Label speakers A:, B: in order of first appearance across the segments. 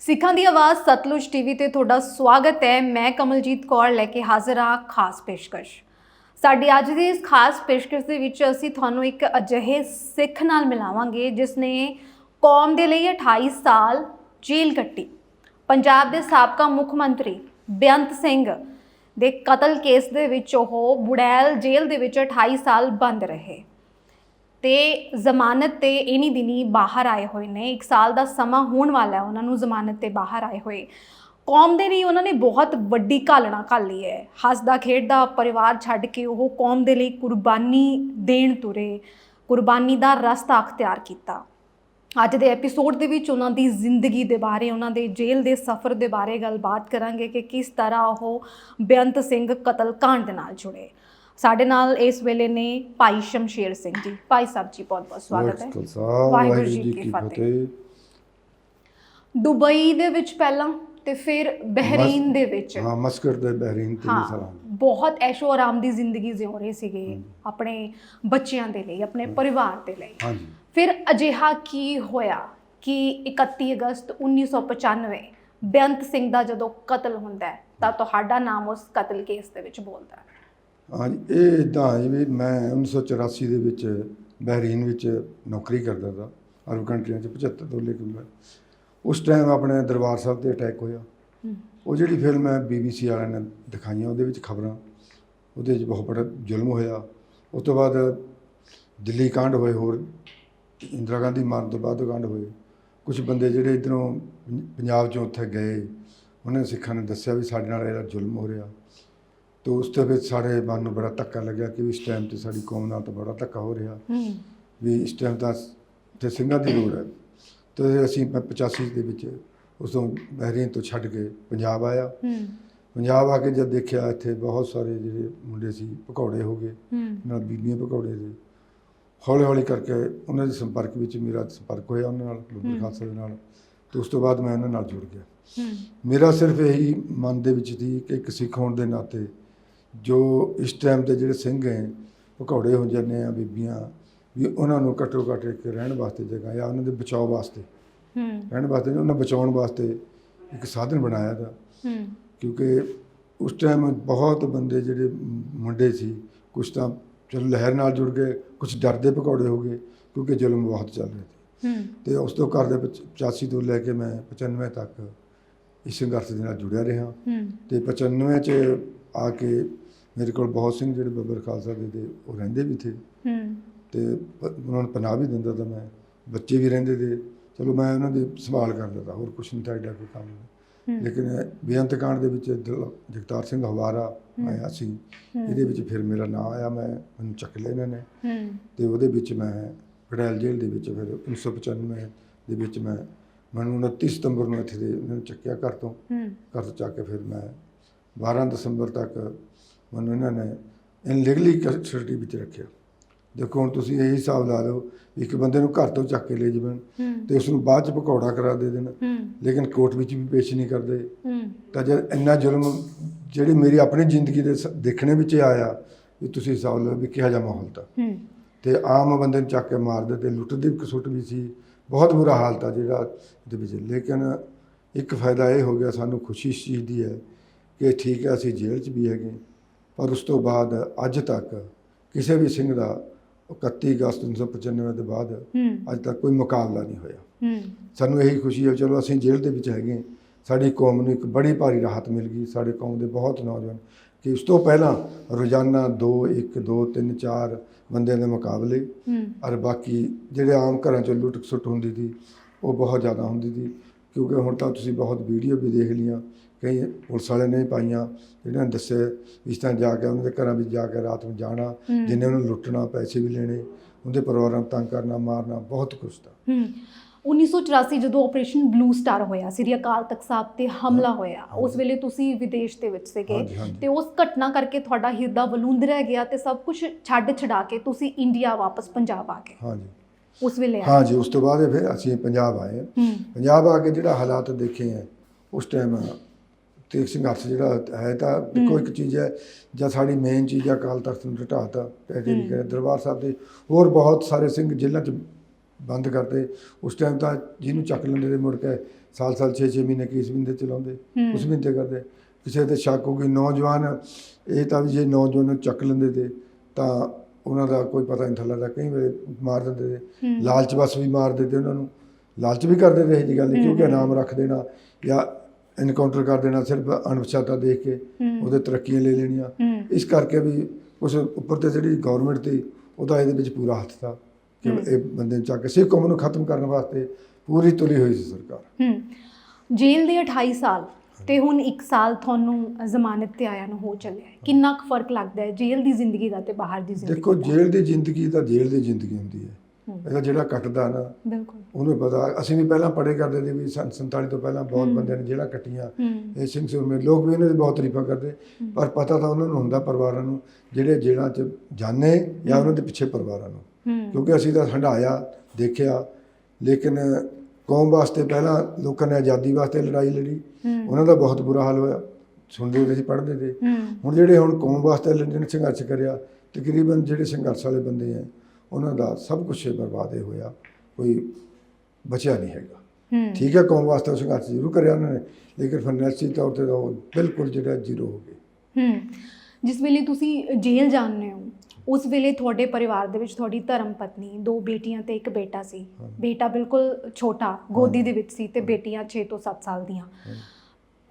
A: ਸਿੱਖਾਂ ਦੀ ਆਵਾਜ਼ ਸਤਲੁਜ ਟੀਵੀ ਤੇ ਤੁਹਾਡਾ ਸਵਾਗਤ ਹੈ। ਮੈਂ ਕਮਲਜੀਤ ਕੌਰ ਲੈ ਕੇ ਹਾਜ਼ਰ ਹਾਂ ਖਾਸ ਪੇਸ਼ਕਸ਼। ਸਾਡੀ ਅੱਜ ਦੀ ਇਸ ਖਾਸ ਪੇਸ਼ਕਸ਼ ਦੇ ਵਿੱਚ ਅਸੀਂ ਤੁਹਾਨੂੰ ਇੱਕ ਅਜਿਹੇ ਸਿੱਖ ਨਾਲ ਮਿਲਾਵਾਂਗੇ, ਜਿਸ ਨੇ ਕੌਮ ਦੇ ਲਈ 28 ਸਾਲ ਜੇਲ੍ਹ ਕੱਟੀ। ਪੰਜਾਬ ਦੇ ਸਾਬਕਾ ਮੁੱਖ ਮੰਤਰੀ ਬੇਅੰਤ ਸਿੰਘ ਦੇ ਕਤਲ ਕੇਸ ਦੇ ਵਿੱਚ ਉਹ ਬੁੜੈਲ ਜੇਲ੍ਹ ਦੇ ਵਿੱਚ 28 ਸਾਲ ਬੰਦ ਰਹੇ। ਤੇ ਜ਼ਮਾਨਤ ਤੇ ਇਨੀ ਦਿਨੀ ਬਾਹਰ ਆਏ ਹੋਏ ਨੇ। 1 ਸਾਲ ਦਾ ਸਮਾਂ ਹੋਣ ਵਾਲਾ ਹੈ, ਉਹਨਾਂ ਨੂੰ ਜ਼ਮਾਨਤ ਤੇ ਬਾਹਰ ਆਏ ਹੋਏ। ਕੌਮ ਦੇ ਲਈ ਉਹਨਾਂ ਨੇ ਬਹੁਤ ਵੱਡੀ ਘਾਲਣਾ ਘਾਲੀ ਹੈ। ਹੱਸਦਾ, ਖੇਡਦਾ, ਪਰਿਵਾਰ ਛੱਡ ਕੇ ਉਹ ਕੌਮ ਦੇ ਲਈ ਕੁਰਬਾਨੀ ਦੇਣ ਤੁਰੇ, ਕੁਰਬਾਨੀ ਦਾ ਰਸਤਾ ਅਖਤਿਆਰ ਕੀਤਾ। ਅੱਜ ਦੇ ਐਪੀਸੋਡ ਦੇ ਵਿੱਚ ਉਹਨਾਂ ਦੀ ਜ਼ਿੰਦਗੀ ਦੇ ਬਾਰੇ, ਉਹਨਾਂ ਦੇ ਜੇਲ੍ਹ ਦੇ ਸਫ਼ਰ ਦੇ ਬਾਰੇ ਗੱਲਬਾਤ ਕਰਾਂਗੇ ਕਿ ਕਿਸ ਤਰ੍ਹਾਂ ਉਹ ਬੇਅੰਤ ਸਿੰਘ ਕਤਲ ਕਾਂਡ ਦੇ ਨਾਲ ਜੁੜੇ। ਸਾਡੇ ਨਾਲ ਇਸ ਵੇਲੇ ਨੇ ਭਾਈ ਸ਼ਮਸ਼ੇਰ ਸਿੰਘ ਜੀ। ਭਾਈ ਸਾਹਿਬ ਜੀ ਬਹੁਤ ਬਹੁਤ ਸਵਾਗਤ ਹੈ। ਵਾਹਿਗੁਰੂ ਜੀ ਕੀ ਫਤਿਹ। ਦੁਬਈ ਦੇ ਵਿੱਚ ਪਹਿਲਾਂ ਤੇ ਫਿਰ ਬਹਿਰੀਨ ਦੇ ਵਿੱਚ।
B: ਹਾਂ ਮਸਕਟ ਦੇ ਬਹਿਰੀਨ ਤਿੰਨ
A: ਹਾਂ
B: ਸਾਲਾਂ
A: ਬਹੁਤ ਐਸ਼ੋ ਆਰਾਮ ਦੀ ਜ਼ਿੰਦਗੀ ਜਿਉ ਰਹੇ ਸੀਗੇ ਆਪਣੇ ਬੱਚਿਆਂ ਦੇ ਲਈ ਆਪਣੇ ਪਰਿਵਾਰ ਦੇ ਲਈ।
B: ਹਾਂਜੀ।
A: ਫਿਰ ਅਜਿਹਾ ਕੀ ਹੋਇਆ ਕਿ 31 ਅਗਸਤ 1995 ਬੇਅੰਤ ਸਿੰਘ ਦਾ ਜਦੋਂ ਕਤਲ ਹੁੰਦਾ ਹੈ ਤਾਂ ਤੁਹਾਡਾ ਨਾਮ ਉਸ ਕਤਲ ਕੇਸ ਦੇ ਵਿੱਚ ਬੋਲਦਾ ਹੈ।
B: ਹਾਂਜੀ ਇਹ ਇਦਾਂ ਹੈ ਵੀ ਮੈਂ 1984 ਦੇ ਵਿੱਚ ਬਹਿਰੀਨ ਵਿੱਚ ਨੌਕਰੀ ਕਰਦਾ ਸੀ ਅਰਬ ਕੰਟਰੀਆਂ 'ਚ 75 ਤੋਂ ਲੈ ਕੇ ਮੈਂ ਉਸ ਟਾਈਮ ਆਪਣੇ ਦਰਬਾਰ ਸਾਹਿਬ ਤੇ ਅਟੈਕ ਹੋਇਆ। ਉਹ ਜਿਹੜੀ ਫਿਲਮ ਹੈ ਬੀਬੀਸੀ ਵਾਲਿਆਂ ਨੇ ਦਿਖਾਈਆਂ ਉਹਦੇ ਵਿੱਚ ਖਬਰਾਂ। ਉਹਦੇ ਵਿੱਚ ਬਹੁਤ ਬੜਾ ਜ਼ੁਲਮ ਹੋਇਆ। ਉਸ ਤੋਂ ਬਾਅਦ ਦਿੱਲੀ ਕਾਂਡ ਹੋਏ ਹੋਰ ਇੰਦਰਾ ਗਾਂਧੀ ਮਾਰਨ ਤੋਂ ਬਾਅਦ ਕਾਂਡ ਹੋਏ। ਕੁਝ ਬੰਦੇ ਜਿਹੜੇ ਇਧਰੋਂ ਪੰਜਾਬ ਚੋਂ ਉੱਥੇ ਗਏ ਉਹਨਾਂ ਸਿੱਖਾਂ ਨੇ ਦੱਸਿਆ ਵੀ ਸਾਡੇ ਨਾਲ ਇਹਦਾ ਜ਼ੁਲਮ ਹੋ ਰਿਹਾ। ਤੇ ਉਸ ਤੋਂ ਵਿੱਚ ਸਾਡੇ ਮਨ ਨੂੰ ਬੜਾ ਧੱਕਾ ਲੱਗਿਆ ਕਿ ਇਸ ਟਾਈਮ ਤੇ ਸਾਡੀ ਕੌਮ ਨਾਲ ਤਾਂ ਬੜਾ ਧੱਕਾ ਹੋ ਰਿਹਾ। ਵੀ ਇਸ ਟਾਈਮ ਤਾਂ ਤੇ ਸਿੰਘਾਂ ਦੀ ਲੋੜ ਹੈ। ਤੇ ਅਸੀਂ ਮੈਂ 85 ਦੇ ਵਿੱਚ ਉਸ ਤੋਂ ਬਹਿਰੀਨ ਤੋਂ ਛੱਡ ਕੇ ਪੰਜਾਬ ਆਇਆ। ਪੰਜਾਬ ਆ ਕੇ ਜਦ ਦੇਖਿਆ ਇੱਥੇ ਬਹੁਤ ਸਾਰੇ ਜਿਹੜੇ ਮੁੰਡੇ ਸੀ ਪਕੌੜੇ ਹੋ ਗਏ। ਨਾਲ ਬੀਬੀਆਂ ਪਕੌੜੇ ਦੇ ਹੌਲੀ ਹੌਲੀ ਕਰਕੇ ਉਹਨਾਂ ਦੇ ਸੰਪਰਕ ਵਿੱਚ ਮੇਰਾ ਸੰਪਰਕ ਹੋਇਆ ਉਹਨਾਂ ਨਾਲ। ਗੁਰੂ ਖਾਲਸਾ ਦੇ ਨਾਲ। ਤੇ ਉਸ ਤੋਂ ਬਾਅਦ ਮੈਂ ਉਹਨਾਂ ਨਾਲ ਜੁੜ ਗਿਆ। ਮੇਰਾ ਸਿਰਫ ਇਹੀ ਮਨ ਦੇ ਵਿੱਚ ਸੀ ਕਿ ਇੱਕ ਸਿੱਖ ਹੋਣ ਦੇ ਨਾਤੇ ਜੋ ਇਸ ਟਾਈਮ ਤੇ ਜਿਹੜੇ ਸਿੰਘ ਹੈ ਪਕੌੜੇ ਹੋ ਜਾਂਦੇ ਆ ਬੀਬੀਆਂ ਵੀ ਉਹਨਾਂ ਨੂੰ ਘੱਟੋ ਘੱਟ ਇੱਕ ਰਹਿਣ ਵਾਸਤੇ ਜਗ੍ਹਾ ਜਾਂ ਉਹਨਾਂ ਦੇ ਬਚਾਓ ਵਾਸਤੇ।
A: ਹਮ,
B: ਰਹਿਣ ਵਾਸਤੇ ਨਹੀਂ, ਉਹਨਾਂ ਬਚਾਉਣ ਵਾਸਤੇ ਇੱਕ ਸਾਧਨ ਬਣਾਇਆ ਦਾ
A: ਹਮ,
B: ਕਿਉਂਕਿ ਉਸ ਟਾਈਮ ਬਹੁਤ ਬੰਦੇ ਜਿਹੜੇ ਮੁੰਡੇ ਸੀ ਕੁਝ ਤਾਂ ਚਲੋ ਲਹਿਰ ਨਾਲ ਜੁੜ ਗਏ ਕੁਝ ਡਰਦੇ ਪਕੌੜੇ ਹੋ ਗਏ ਕਿਉਂਕਿ ਜ਼ੁਲਮ ਬਹੁਤ ਚੱਲ ਰਿਹਾ ਸੀ। ਤੇ ਉਸ ਤੋਂ ਘਰ ਦੇ ਵਿੱਚ 85 ਤੋਂ ਲੈ ਕੇ ਮੈਂ 95 ਤੱਕ ਇਸ ਸੰਘਰਸ਼ ਦੇ ਨਾਲ ਜੁੜਿਆ ਰਿਹਾ। ਤੇ 95 ਚ ਆ ਕੇ ਮੇਰੇ ਕੋਲ ਬਹੁਤ ਸਿੰਘ ਜਿਹੜੇ ਬੱਬਰ ਖਾਲਸਾ ਦੇ ਤੇ ਉਹ ਰਹਿੰਦੇ ਵੀ ਥੇ
A: ਹਮ,
B: ਤੇ ਉਹਨਾਂ ਨੂੰ ਪਨਾਹ ਵੀ ਦਿੰਦਾ ਤਾਂ ਮੈਂ ਬੱਚੇ ਵੀ ਰਹਿੰਦੇ ਤੇ ਚਲੋ ਮੈਂ ਉਹਨਾਂ ਦੀ ਸੰਭਾਲ ਕਰਦਾ ਤਾ ਹੋਰ ਕੁਛ ਨਹੀਂ ਤਾਂ ਐਡਾ ਕੋਈ ਕੰਮ ਨਹੀਂ। ਲੇਕਿਨ ਬੇਅੰਤ ਕਾਂਡ ਦੇ ਵਿੱਚ ਜਗਤਾਰ ਸਿੰਘ ਹਵਾਰਾ ਆਇਆ ਸੀ। ਇਹਦੇ ਵਿੱਚ ਫਿਰ ਮੇਰਾ ਨਾਂ ਆਇਆ ਮੈਂ ਮੈਨੂੰ ਚੱਕ ਲਿਆ ਇਹਨਾਂ ਨੇ।
A: ਤੇ
B: ਉਹਦੇ ਵਿੱਚ ਮੈਂ ਗੜੈਲ ਜੇਲ੍ਹ ਦੇ ਵਿੱਚ ਫਿਰ 1995 ਦੇ ਵਿੱਚ ਮੈਂ ਮੈਨੂੰ 29 ਸਤੰਬਰ ਨੂੰ ਇੱਥੇ ਦੇ ਉਹਨਾਂ ਨੇ ਚੱਕਿਆ ਘਰ ਤੋਂ। ਘਰ ਤੋਂ ਚੱਕ ਕੇ ਫਿਰ ਮੈਂ 12 ਦਸੰਬਰ ਤੱਕ ਮੈਨੂੰ ਇਹਨਾਂ ਨੇ ਇਨਲੀਗਲੀ ਕਸਟਡੀ ਵਿੱਚ ਰੱਖਿਆ। ਦੇਖੋ ਹੁਣ ਤੁਸੀਂ ਇਹ ਹਿਸਾਬ ਲਾ ਲਓ ਇੱਕ ਬੰਦੇ ਨੂੰ ਘਰ ਤੋਂ ਚੱਕ ਕੇ ਲੈ ਜਾਵਣ ਤੇ ਉਸ ਨੂੰ ਬਾਅਦ ਚ ਪਕੌੜਾ ਕਰਾ ਦੇ ਦੇਣ। ਲੇਕਿਨ ਕੋਰਟ ਵਿੱਚ ਵੀ ਪੇਸ਼ ਨਹੀਂ ਕਰਦੇ। ਤਾਂ ਜਦ ਇੰਨਾ ਜ਼ੁਲਮ ਜਿਹੜੀ ਮੇਰੀ ਆਪਣੀ ਜ਼ਿੰਦਗੀ ਦੇ ਦੇਖਣੇ ਵਿੱਚ ਆਇਆ ਵੀ ਤੁਸੀਂ ਹਿਸਾਬ ਲਓ ਵੀ ਕਿਹੋ ਜਿਹਾ ਮਾਹੌਲ ਤਾਂ। ਤੇ ਆਮ ਬੰਦੇ ਨੂੰ ਚੱਕ ਕੇ ਮਾਰਦੇ ਤੇ ਲੁੱਟ ਦੀ ਕਸੁੱਟ ਵੀ ਸੀ। ਬਹੁਤ ਬੁਰਾ ਹਾਲ ਤਾਂ ਜਿਹੜਾ ਇਹਦੇ ਵਿੱਚ। ਲੇਕਿਨ ਇੱਕ ਫਾਇਦਾ ਇਹ ਹੋ ਗਿਆ ਸਾਨੂੰ ਖੁਸ਼ੀ ਇਸ ਚੀਜ਼ ਦੀ ਹੈ ਕਿ ਠੀਕ ਹੈ ਅਸੀਂ ਜੇਲ੍ਹ 'ਚ ਵੀ ਹੈਗੇ। ਪਰ ਉਸ ਤੋਂ ਬਾਅਦ ਅੱਜ ਤੱਕ ਕਿਸੇ ਵੀ ਸਿੰਘ ਦਾ 31 ਅਗਸਤ 1995 ਦੇ ਬਾਅਦ ਅੱਜ ਤੱਕ ਕੋਈ ਮੁਕਾਬਲਾ ਨਹੀਂ ਹੋਇਆ। ਸਾਨੂੰ ਇਹੀ ਖੁਸ਼ੀ ਹੈ ਚਲੋ ਅਸੀਂ ਜੇਲ੍ਹ ਦੇ ਵਿੱਚ ਹੈਗੇ ਸਾਡੀ ਕੌਮ ਨੂੰ ਇੱਕ ਬੜੀ ਭਾਰੀ ਰਾਹਤ ਮਿਲ ਗਈ ਸਾਡੇ ਕੌਮ ਦੇ ਬਹੁਤ ਨੌਜਵਾਨ ਕਿ ਉਸ ਤੋਂ ਪਹਿਲਾਂ ਰੋਜ਼ਾਨਾ 2 1 2 3 4 ਬੰਦਿਆਂ ਦੇ ਮੁਕਾਬਲੇ ਔਰ ਬਾਕੀ ਜਿਹੜੇ ਆਮ ਘਰਾਂ 'ਚ ਲੁੱਟ ਖਸੁੱਟ ਹੁੰਦੀ ਸੀ ਉਹ ਬਹੁਤ ਜ਼ਿਆਦਾ ਹੁੰਦੀ ਸੀ ਕਿਉਂਕਿ ਹੁਣ ਤਾਂ ਤੁਸੀਂ ਬਹੁਤ ਵੀਡੀਓ ਵੀ ਦੇਖ ਲੀਆਂ ਕਈ ਪੁਲਿਸ ਵਾਲੇ ਨੇ ਪਾਈਆਂ ਜਿਹਨਾਂ ਨੇ ਦੱਸਿਆ ਇਸ ਤਰ੍ਹਾਂ ਜਾ ਕੇ ਉਹਨਾਂ ਦੇ ਘਰਾਂ ਵਿੱਚ ਜਾ ਕੇ ਰਾਤ ਨੂੰ ਜਾਣਾ। ਜਿੰਨੇ ਉਹਨੂੰ ਲੁੱਟਣਾ ਪੈਸੇ ਵੀ ਲੈਣੇ ਉਹਦੇ ਪਰਿਵਾਰਾਂ ਨੂੰ ਤੰਗ ਕਰਨਾ ਮਾਰਨਾ ਬਹੁਤ ਕੁਛ ਤਾਂ।
A: ਹਮ 1984 ਜਦੋਂ ਆਪਰੇਸ਼ਨ ਬਲੂ ਸਟਾਰ ਹੋਇਆ ਸ੍ਰੀ ਅਕਾਲ ਤਖਤ ਸਾਹਿਬ ਤੇ ਹਮਲਾ ਹੋਇਆ ਉਸ ਵੇਲੇ ਤੁਸੀਂ ਵਿਦੇਸ਼ ਦੇ ਵਿੱਚ ਸੀਗੇ। ਤੇ ਉਸ ਘਟਨਾ ਕਰਕੇ ਤੁਹਾਡਾ ਹਿਰਦਾ ਵਲੂੰਦ ਰਹਿ ਗਿਆ ਤੇ ਸਭ ਕੁਝ ਛੱਡ ਛਡਾ ਕੇ ਤੁਸੀਂ ਇੰਡੀਆ ਵਾਪਸ ਪੰਜਾਬ ਆ ਗਏ।
B: ਹਾਂਜੀ।
A: ਉਸ ਵੇਲੇ।
B: ਹਾਂਜੀ ਉਸ ਤੋਂ ਬਾਅਦ ਫਿਰ ਅਸੀਂ ਪੰਜਾਬ ਆਏ। ਪੰਜਾਬ ਆ ਕੇ ਜਿਹੜਾ ਹਾਲਾਤ ਦੇਖੇ ਹੈ ਉਸ ਟਾਈਮ ਤੇ ਸੰਘਰਸ਼ ਜਿਹੜਾ ਹੈ ਤਾਂ ਦੇਖੋ ਇੱਕ ਚੀਜ਼ ਹੈ ਜਾਂ ਸਾਡੀ ਮੇਨ ਚੀਜ਼ ਹੈ ਅਕਾਲ ਤਖਤ ਨੂੰ ਢਾਤਾ ਪੈਦੇ ਵੀ ਕਰੇ ਦਰਬਾਰ ਸਾਹਿਬ ਦੇ ਹੋਰ ਬਹੁਤ ਸਾਰੇ ਸਿੰਘ ਜੇਲ੍ਹਾਂ 'ਚ ਬੰਦ ਕਰਦੇ ਉਸ ਟਾਈਮ ਤਾਂ ਜਿਹਨੂੰ ਚੱਕ ਲੈਂਦੇ ਤੇ ਮੁੜ ਕੇ ਸਾਲ ਸਾਲ 6-6 ਮਹੀਨੇ ਕੇਸ ਵੀ ਨਹੀਂ ਚਲਾਉਂਦੇ। ਉਸ ਵੀ ਨਹੀਂ ਕਰਦੇ ਕਿਸੇ ਤੇ ਸ਼ੱਕ ਹੋ ਗਈ ਨੌਜਵਾਨ ਇਹ ਤਾਂ ਵੀ ਜੇ ਨੌਜਵਾਨ ਨੂੰ ਚੱਕ ਲੈਂਦੇ ਤੇ ਤਾਂ ਉਹਨਾਂ ਦਾ ਕੋਈ ਪਤਾ ਨਹੀਂ ਥੱਲਾ ਦਾ ਕਈ ਵੇਲੇ ਮਾਰ ਦਿੰਦੇ ਤੇ। ਲਾਲਚ ਬਸ ਵੀ ਮਾਰ ਦਿੰਦੇ ਉਹਨਾਂ ਨੂੰ ਲਾਲਚ ਵੀ ਕਰਦੇ ਰਹੇ ਜੀ ਗੱਲ ਕਿਉਂਕਿ
A: ਹੂੰ।
B: ਇਨਾਮ ਰੱਖ ਦੇਣਾ ਜਾਂ ਇਨਕਾਊਂਟਰ ਕਰ ਦੇਣਾ ਸਿਰਫ ਅਣਪਛਾਤਾ ਦੇਖ ਕੇ। ਉਹਦੇ ਤਰੱਕੀਆਂ ਲੈ ਲੈਣੀਆਂ। ਇਸ ਕਰਕੇ ਵੀ ਉਸ ਉੱਪਰ ਤੇ ਜਿਹੜੀ ਗਵਰਨਮੈਂਟ ਤੇ ਉਹਦਾ ਇਹਦੇ ਵਿੱਚ ਪੂਰਾ ਹੱਥ था ਕਿ। ਇਹ ਬੰਦੇ ਨੂੰ ਚੱਕ ਕੇ ਸਿੱਖ ਕੌਮ ਨੂੰ ਖਤਮ ਕਰਨ ਵਾਸਤੇ ਪੂਰੀ ਤੁਲੀ ਹੋਈ ਸੀ ਸਰਕਾਰ
A: ਹੂੰ ਜੇਲ੍ਹ ਦੇ 28 ਸਾਲ ਤੇ ਹੁਣ 1 ਸਾਲ ਤੁਹਾਨੂੰ ਜ਼ਮਾਨਤ ਤੇ ਆਇਆ ਨੂੰ ਹੋ ਚੱਲਿਆ ਹੈ ਕਿੰਨਾ ਕੁ ਫ਼ਰਕ ਲੱਗਦਾ ਹੈ ਜੇਲ੍ਹ ਦੀ ਜ਼ਿੰਦਗੀ ਦਾ ਤੇ ਬਾਹਰ ਦੀ ਜ਼ਿੰਦਗੀ
B: ਦੇਖੋ? ਜੇਲ੍ਹ ਦੀ ਜ਼ਿੰਦਗੀ ਤਾਂ ਜੇਲ੍ਹ ਦੀ ਜ਼ਿੰਦਗੀ ਹੁੰਦੀ ਹੂੰ। ਇਹਦਾ ਜਿਹੜਾ ਕੱਟਦਾ ਨਾ
A: ਬਿਲਕੁਲ।
B: ਉਹਨੂੰ ਪਤਾ ਅਸੀਂ ਵੀ ਪਹਿਲਾਂ ਪੜੇ ਕਰਦੇ ਸੀ ਵੀ ਸੰਨ 47 ਤੋਂ ਪਹਿਲਾਂ ਬਹੁਤ। ਬੰਦਿਆਂ ਨੇ ਜਿਹੜਾ ਕੱਟੀਆਂ ਇਹ ਸਿੰਘ ਸੁਰਮੇ ਲੋਕ ਵੀ ਇਹਨਾਂ ਦੀ ਬਹੁਤ ਤਾਰੀਫਾਂ ਕਰਦੇ ਪਰ ਪਤਾ ਤਾਂ ਉਹਨਾਂ ਨੂੰ ਹੁੰਦਾ ਪਰਿਵਾਰਾਂ ਨੂੰ ਜਿਹੜੇ ਜੇਲ੍ਹਾਂ 'ਚ ਜਾਣੇ ਜਾਂ ਉਹਨਾਂ ਦੇ ਪਿੱਛੇ ਪਰਿਵਾਰਾਂ ਨੂੰ। ਕਿਉਂਕਿ ਅਸੀਂ ਤਾਂ ਹੰਡਾਇਆ ਦੇਖਿਆ ਲੇਕਿਨ ਕੌਮ ਵਾਸਤੇ ਪਹਿਲਾਂ ਲੋਕਾਂ ਨੇ ਆਜ਼ਾਦੀ ਵਾਸਤੇ ਲੜਾਈ ਲੜੀ। ਉਹਨਾਂ ਦਾ ਬਹੁਤ ਬੁਰਾ ਹਾਲ ਹੋਇਆ ਸੁਣਦੇ ਹੁੰਦੇ ਸੀ ਪੜ੍ਹਦੇ ਤੇ ਹੁਣ ਜਿਹੜੇ ਹੁਣ ਕੌਮ ਵਾਸਤੇ ਜਿਹਨੇ ਸੰਘਰਸ਼ ਕਰਿਆ ਤਕਰੀਬਨ ਜਿਹੜੇ ਸੰਘਰਸ਼ ਵਾਲੇ ਬੰਦੇ ਆ ਉਹਨਾਂ ਦਾ ਸਭ ਕੁਝ ਬਰਬਾਦ ਹੋਇਆ ਕੋਈ ਬਚਿਆ ਨਹੀਂ ਹੈਗਾ। ਠੀਕ ਹੈ ਕੌਮ ਵਾਸਤੇ ਸੰਘਰਸ਼ ਜ਼ਰੂਰ ਕਰਿਆ ਉਹਨਾਂ ਨੇ ਲੇਕਿਨ ਫਾਈਨੈਂਸ਼ੀ ਤੌਰ ਤੇ ਉਹ ਬਿਲਕੁਲ ਜਿਹੜਾ ਜ਼ੀਰੋ ਹੋ ਗਏ।
A: ਹੂੰ। ਜਿਸ ਵੇਲੇ ਤੁਸੀਂ ਜੇਲ੍ਹ ਜਾਂਦੇ ਹੋ ਉਸ ਵੇਲੇ ਤੁਹਾਡੇ ਪਰਿਵਾਰ ਦੇ ਵਿੱਚ ਤੁਹਾਡੀ ਧਰਮ ਪਤਨੀ ਦੋ ਬੇਟੀਆਂ ਤੇ ਇੱਕ ਬੇਟਾ ਸੀ। ਬੇਟਾ ਬਿਲਕੁਲ ਛੋਟਾ ਗੋਦੀ ਦੇ ਵਿੱਚ ਸੀ ਤੇ ਬੇਟੀਆਂ 6 ਤੋਂ 7 ਸਾਲ ਦੀਆਂ।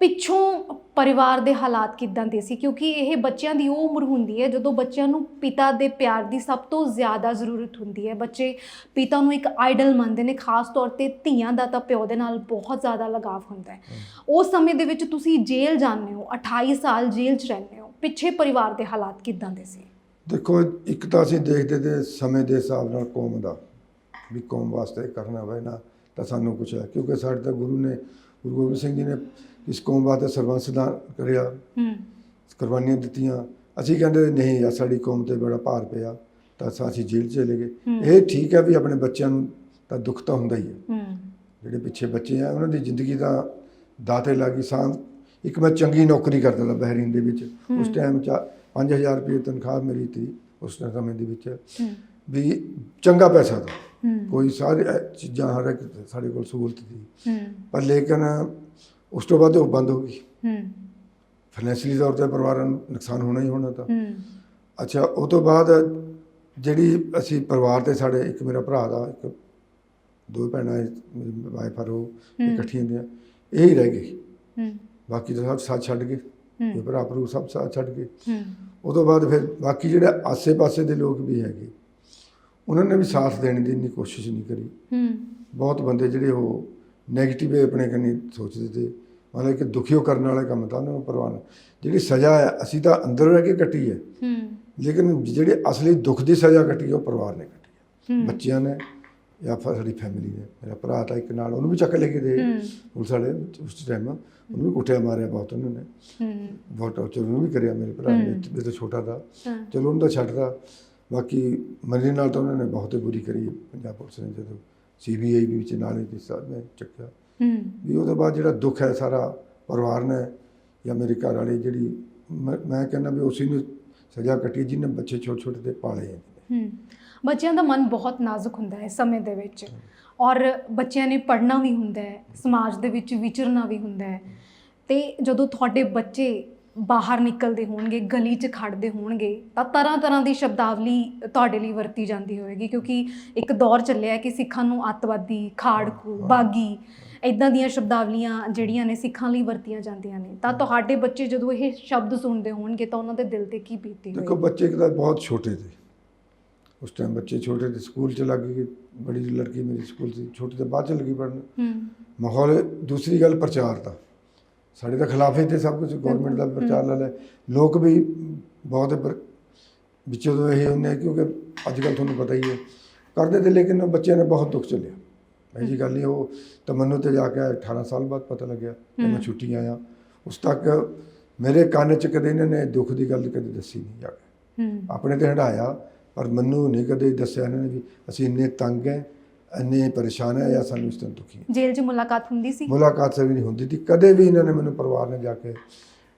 A: ਪਿੱਛੋਂ ਪਰਿਵਾਰ ਦੇ ਹਾਲਾਤ ਕਿਦਾਂ ਦੇ ਸੀ? ਕਿਉਂਕਿ ਇਹ ਬੱਚਿਆਂ ਦੀ ਉਹ ਉਮਰ ਹੁੰਦੀ ਹੈ ਜਦੋਂ ਬੱਚਿਆਂ ਨੂੰ ਪਿਤਾ ਦੇ ਪਿਆਰ ਦੀ ਸਭ ਤੋਂ ਜ਼ਿਆਦਾ ਜ਼ਰੂਰਤ ਹੁੰਦੀ ਹੈ। ਬੱਚੇ ਪਿਤਾ ਨੂੰ ਇੱਕ ਆਈਡਲ ਮੰਨਦੇ ਨੇ ਖਾਸ ਤੌਰ ਤੇ ਧੀਆਂ ਦਾ ਤਾਂ ਪਿਓ ਦੇ ਨਾਲ ਬਹੁਤ ਜ਼ਿਆਦਾ ਲਗਾਵ ਹੁੰਦਾ ਹੈ। ਉਸ ਸਮੇਂ ਦੇ ਵਿੱਚ ਤੁਸੀਂ ਜੇਲ੍ਹ ਜਾਂਦੇ ਹੋ 28 ਸਾਲ ਜੇਲ੍ਹ 'ਚ ਰਹਿੰਦੇ ਹੋ ਪਿੱਛੇ ਪਰਿਵਾਰ ਦੇ ਹਾਲਾਤ ਕਿਦਾਂ ਦੇ ਸੀ?
B: ਦੇਖੋ ਇੱਕ ਤਾਂ ਅਸੀਂ ਦੇਖਦੇ ਤੇ ਸਮੇਂ ਦੇ ਹਿਸਾਬ ਨਾਲ ਕੌਮ ਦਾ ਵੀ ਕੌਮ ਵਾਸਤੇ ਕਰਨਾ ਹੋਵੇ ਨਾ ਤਾਂ ਸਾਨੂੰ ਕੁਛ ਹੈ ਕਿਉਂਕਿ ਸਾਡੇ ਤਾਂ ਗੁਰੂ ਨੇ ਗੁਰੂ ਗੋਬਿੰਦ ਸਿੰਘ ਜੀ ਨੇ ਇਸ ਕੌਮ ਵਾਸਤੇ ਸਰਬੰਸ ਦਾ ਕਰਿਆ।
A: ਹੂੰ।
B: ਕੁਰਬਾਨੀਆਂ ਦਿੱਤੀਆਂ। ਅਸੀਂ ਕਹਿੰਦੇ ਨਹੀਂ ਯਾਰ ਸਾਡੀ ਕੌਮ ਤੇ ਬੜਾ ਭਾਰ ਪਿਆ ਤਾਂ ਅਸੀਂ ਜੇਲ੍ਹ ਚਲੇ ਗਏ। ਇਹ ਠੀਕ ਹੈ ਵੀ ਆਪਣੇ ਬੱਚਿਆਂ ਨੂੰ ਤਾਂ ਦੁੱਖ ਤਾਂ ਹੁੰਦਾ ਹੀ ਹੈ। ਜਿਹੜੇ ਪਿੱਛੇ ਬੱਚੇ ਆ ਉਹਨਾਂ ਦੀ ਜ਼ਿੰਦਗੀ ਦਾ ਦਾਤੇ ਲੱਗੀ ਸਾਂ ਇੱਕ ਮੈਂ ਚੰਗੀ ਨੌਕਰੀ ਕਰਦਾ ਸੀ ਬਹਿਰੀਨ ਦੇ ਵਿੱਚ। ਉਸ। ਟਾਈਮ 'ਚ 5000 ਰੁਪਏ ਤਨਖਾਹ ਮੇਰੀ ਸੀ ਉਸ ਸਮੇਂ ਦੇ ਵਿੱਚ। ਵੀ ਚੰਗਾ ਪੈਸਾ ਤਾਂ। ਕੋਈ ਸਾਰੇ ਚੀਜ਼ਾਂ ਹਰ ਇੱਕ ਸਾਡੇ ਕੋਲ ਸਹੂਲਤ ਸੀ। ਪਰ ਲੇਕਿਨ ਉਸ ਤੋਂ ਬਾਅਦ ਉਹ ਬੰਦ ਹੋ ਗਈ।
A: ਹੂੰ।
B: ਫਾਈਨੈਂਸ਼ਲੀ ਤੌਰ ਤੇ ਪਰਿਵਾਰਾਂ ਨੂੰ ਨੁਕਸਾਨ ਹੋਣਾ ਹੀ ਹੋਣਾ ਤਾਂ।
A: ਹੂੰ।
B: ਅੱਛਾ ਉਹ ਤੋਂ ਬਾਅਦ ਜਿਹੜੀ ਅਸੀਂ ਪਰਿਵਾਰ ਤੇ ਸਾਡੇ ਇੱਕ ਮੇਰਾ ਭਰਾ ਦਾ ਇੱਕ ਦੋ ਭੈਣਾਂ ਮੇਰੀ ਵਾਈਫ ਆ ਉਹ। ਇਕੱਠੀਆਂ ਦੀਆਂ ਇਹ ਹੀ ਰਹਿ ਗਈ
A: ਹੂੰ।
B: ਬਾਕੀ ਤਾਂ ਸਭ ਸਾਥ ਛੱਡ ਗਏ। ਇਹ ਭਰਾ ਭਰੂ ਸਭ ਸਾਥ ਛੱਡ ਗਏ।
A: ਹੂੰ।
B: ਉਹ ਤੋਂ ਬਾਅਦ ਫਿਰ ਬਾਕੀ ਜਿਹੜੇ ਆਸੇ-ਪਾਸੇ ਦੇ ਲੋਕ ਵੀ ਹੈਗੇ ਉਹਨਾਂ ਨੇ ਵੀ ਸਾਥ ਦੇਣ ਦੀ ਇੰਨੀ ਕੋਸ਼ਿਸ਼ ਨਹੀਂ ਕਰੀ।
A: ਹੂੰ।
B: ਬਹੁਤ ਬੰਦੇ ਜਿਹੜੇ ਉਹ 네ਗੇਟਿਵ ਆਪਣੇ ਕੰਨੀ ਸੋਚਦੇ ਤੇ ਮਤਲਬ ਕਿ ਦੁਖੀਓ ਕਰਨ ਵਾਲਾ ਕੰਮ ਤਾਂ ਉਹਨਾਂ ਨੂੰ ਪਰਵਾਹ ਨਹੀਂ। ਜਿਹੜੀ ਸਜ਼ਾ ਹੈ ਅਸੀਂ ਤਾਂ ਅੰਦਰ ਰਹਿ ਕੇ ਕੱਟੀ ਹੈ।
A: ਹੂੰ।
B: ਲੇਕਿਨ ਜਿਹੜੇ ਅਸਲੀ ਦੁੱਖ ਦੀ ਸਜ਼ਾ ਕੱਟੀ ਉਹ ਪਰਿਵਾਰ ਨੇ ਕੱਟੀ ਹੈ। ਬੱਚਿਆਂ ਨੇ ਜਾਂ ਫਿਰ ਸਾਡੀ ਫੈਮਿਲੀ ਨੇ। ਮੇਰਾ ਭਰਾ ਤਾਂ ਇੱਕ ਨਾਲ ਉਹਨੂੰ ਵੀ ਚੱਕ ਲੈ ਕੇ ਦੇ। ਪੁਲਿਸ ਵਾਲੇ ਉਸ ਟਾਈਮ ਉਹਨੂੰ ਵੀ ਕੁੱਟਿਆ ਮਾਰਿਆ ਬਹੁਤ ਉਹਨਾਂ ਨੇ।
A: ਹੂੰ।
B: ਬਹੁਤ ਟੌਰਚਰ ਉਹਨੂੰ ਵੀ ਕਰਿਆ ਮੇਰੇ ਭਰਾ ਨੇ
A: ਹੂੰ।
B: ਮੇਰੇ ਤੋਂ ਛੋਟਾ ਦਾ। ਚਲੋ ਉਹਨੂੰ ਤਾਂ ਛੱਡਦਾ ਬਾਕੀ ਮਰੀ ਨਾਲ ਤਾਂ ਉਹਨਾਂ ਨੇ ਬਹੁਤ ਹੀ ਬੁਰੀ ਕਰੀ ਪੰਜਾਬ ਪੁਲਿਸ ਨੇ ਜਦੋਂ ਸੀਬੀਆਈ ਵੀ ਵਿੱਚ ਨਾਲੇ ਦੇ ਸਾਥ ਨੇ ਚੱਕਿਆ।
A: ਹੂੰ।
B: ਵੀ ਉਹਦੇ ਬਾਅਦ ਜਿਹੜਾ ਦੁੱਖ ਹੈ ਸਾਰਾ ਪਰਿਵਾਰ ਨੇ ਜਾਂ ਮੇਰੇ ਘਰ ਵਾਲੀ ਜਿਹੜੀ ਮੈਂ ਮੈਂ ਕਹਿੰਦਾ ਵੀ ਉਸੇ ਨੂੰ ਸਜ਼ਾ ਕੱਟੀ ਜਿਹਨੇ ਬੱਚੇ ਛੋਟੇ ਛੋਟੇ ਤੇ ਪਾਲੇ ਹੈ
A: ਹੂੰ। ਬੱਚਿਆਂ ਦਾ ਮਨ ਬਹੁਤ ਨਾਜ਼ੁਕ ਹੁੰਦਾ ਹੈ ਸਮੇਂ ਦੇ ਵਿੱਚ। ਔਰ ਬੱਚਿਆਂ ਨੇ ਪੜ੍ਹਨਾ ਵੀ ਹੁੰਦਾ ਹੈ ਸਮਾਜ ਦੇ ਵਿੱਚ ਵਿਚਰਨਾ ਵੀ ਹੁੰਦਾ ਹੈ। ਤੇ ਜਦੋਂ ਤੁਹਾਡੇ ਬੱਚੇ ਬਾਹਰ ਨਿਕਲਦੇ ਹੋਣਗੇ ਗਲੀ 'ਚ ਖੜਦੇ ਹੋਣਗੇ ਤਾਂ ਤਰ੍ਹਾਂ ਤਰ੍ਹਾਂ ਦੀ ਸ਼ਬਦਾਵਲੀ ਤੁਹਾਡੇ ਲਈ ਵਰਤੀ ਜਾਂਦੀ ਹੋਵੇਗੀ ਕਿਉਂਕਿ ਇੱਕ ਦੌਰ ਚੱਲਿਆ ਕਿ ਸਿੱਖਾਂ ਨੂੰ ਅੱਤਵਾਦੀ ਖਾੜਕੂ ਬਾਗੀ ਇਦਾਂ ਦੀਆਂ ਸ਼ਬਦਾਵਲੀਆਂ ਜਿਹੜੀਆਂ ਨੇ ਸਿੱਖਾਂ ਲਈ ਵਰਤੀਆਂ ਜਾਂਦੀਆਂ ਨੇ। ਤਾਂ ਤੁਹਾਡੇ ਬੱਚੇ ਜਦੋਂ ਇਹ ਸ਼ਬਦ ਸੁਣਦੇ ਹੋਣਗੇ ਤਾਂ ਉਹਨਾਂ ਦੇ ਦਿਲ ਤੇ ਕੀ ਬੀਤੀ
B: ਦੇਖੋ
A: ਹੋਵੇਗੀ
B: ਬੱਚੇ ਇੱਕ ਤਾਂ ਬਹੁਤ ਛੋਟੇ ਤੇ ਉਸ ਟਾਈਮ ਬੱਚੇ ਛੋਟੇ ਤੇ ਸਕੂਲ ਚ ਲੱਗ ਗਏ। ਬੜੀ ਲੜਕੀ ਮੇਰੀ ਸਕੂਲ ਸੀ ਛੋਟੀ ਤੇ ਬਾਅਦ ਚ ਲੱਗੀ ਪੜਨ ਮਾਹੌਲ ਦੂਸਰੀ ਗੱਲ ਪ੍ਰਚਾਰ ਦਾ। ਸਾਡੇ ਤਾਂ ਖਿਲਾਫ ਹੀ ਤੇ ਸਭ ਕੁਝ ਗਵਰਨਮੈਂਟ ਦਾ ਪ੍ਰਚਾਰ ਲਾ ਲੈ ਲੋਕ ਵੀ ਬਹੁਤ ਵਿੱਚੋਂ ਤੋਂ ਇਹ ਹੁੰਦੇ ਕਿਉਂਕਿ ਅੱਜ ਕੱਲ ਤੁਹਾਨੂੰ ਪਤਾ ਹੀ ਹੈ। ਕਰਦੇ ਤੇ ਲੇਕਿਨ ਬੱਚਿਆਂ ਨੇ ਬਹੁਤ ਦੁੱਖ ਚੱਲਿਆ। ਇਹ ਜੀ ਗੱਲ ਨਹੀਂ ਉਹ ਤਾਂ ਮੈਨੂੰ ਤੇ ਜਾ ਕੇ 18 ਸਾਲ ਬਾਅਦ ਪਤਾ ਲੱਗਿਆ ਕਿ ਮੈਂ। ਛੁੱਟੀ ਆਇਆ। ਉਸ ਤੱਕ ਮੇਰੇ ਕੰਨ 'ਚ ਕਦੇ ਇਹਨਾਂ ਨੇ ਦੁੱਖ ਦੀ ਗੱਲ ਕਦੇ ਦੱਸੀ ਨਹੀਂ ਜਾ ਕੇ। ਆਪਣੇ ਤੇ ਹਟਾਇਆ ਪਰ ਮੈਨੂੰ ਨਹੀਂ ਕਦੇ ਦੱਸਿਆ ਇਹਨਾਂ ਨੇ ਵੀ ਅਸੀਂ ਇੰਨੇ ਤੰਗ ਹੈ ਇੰਨੇ ਪਰੇਸ਼ਾਨ ਹੈ ਜਾਂ ਸਾਨੂੰ ਇਸ ਤਰ੍ਹਾਂ ਦੁਖੀ ਹੈ
A: ਜੇਲ੍ਹ 'ਚ ਮੁਲਾਕਾਤ ਹੁੰਦੀ ਸੀ?
B: ਮੁਲਾਕਾਤ ਸੇ ਵੀ ਨਹੀਂ ਹੁੰਦੀ ਸੀ। ਕਦੇ ਵੀ ਇਹਨਾਂ ਨੇ ਮੈਨੂੰ ਪਰਿਵਾਰ ਨੇ ਜਾ ਕੇ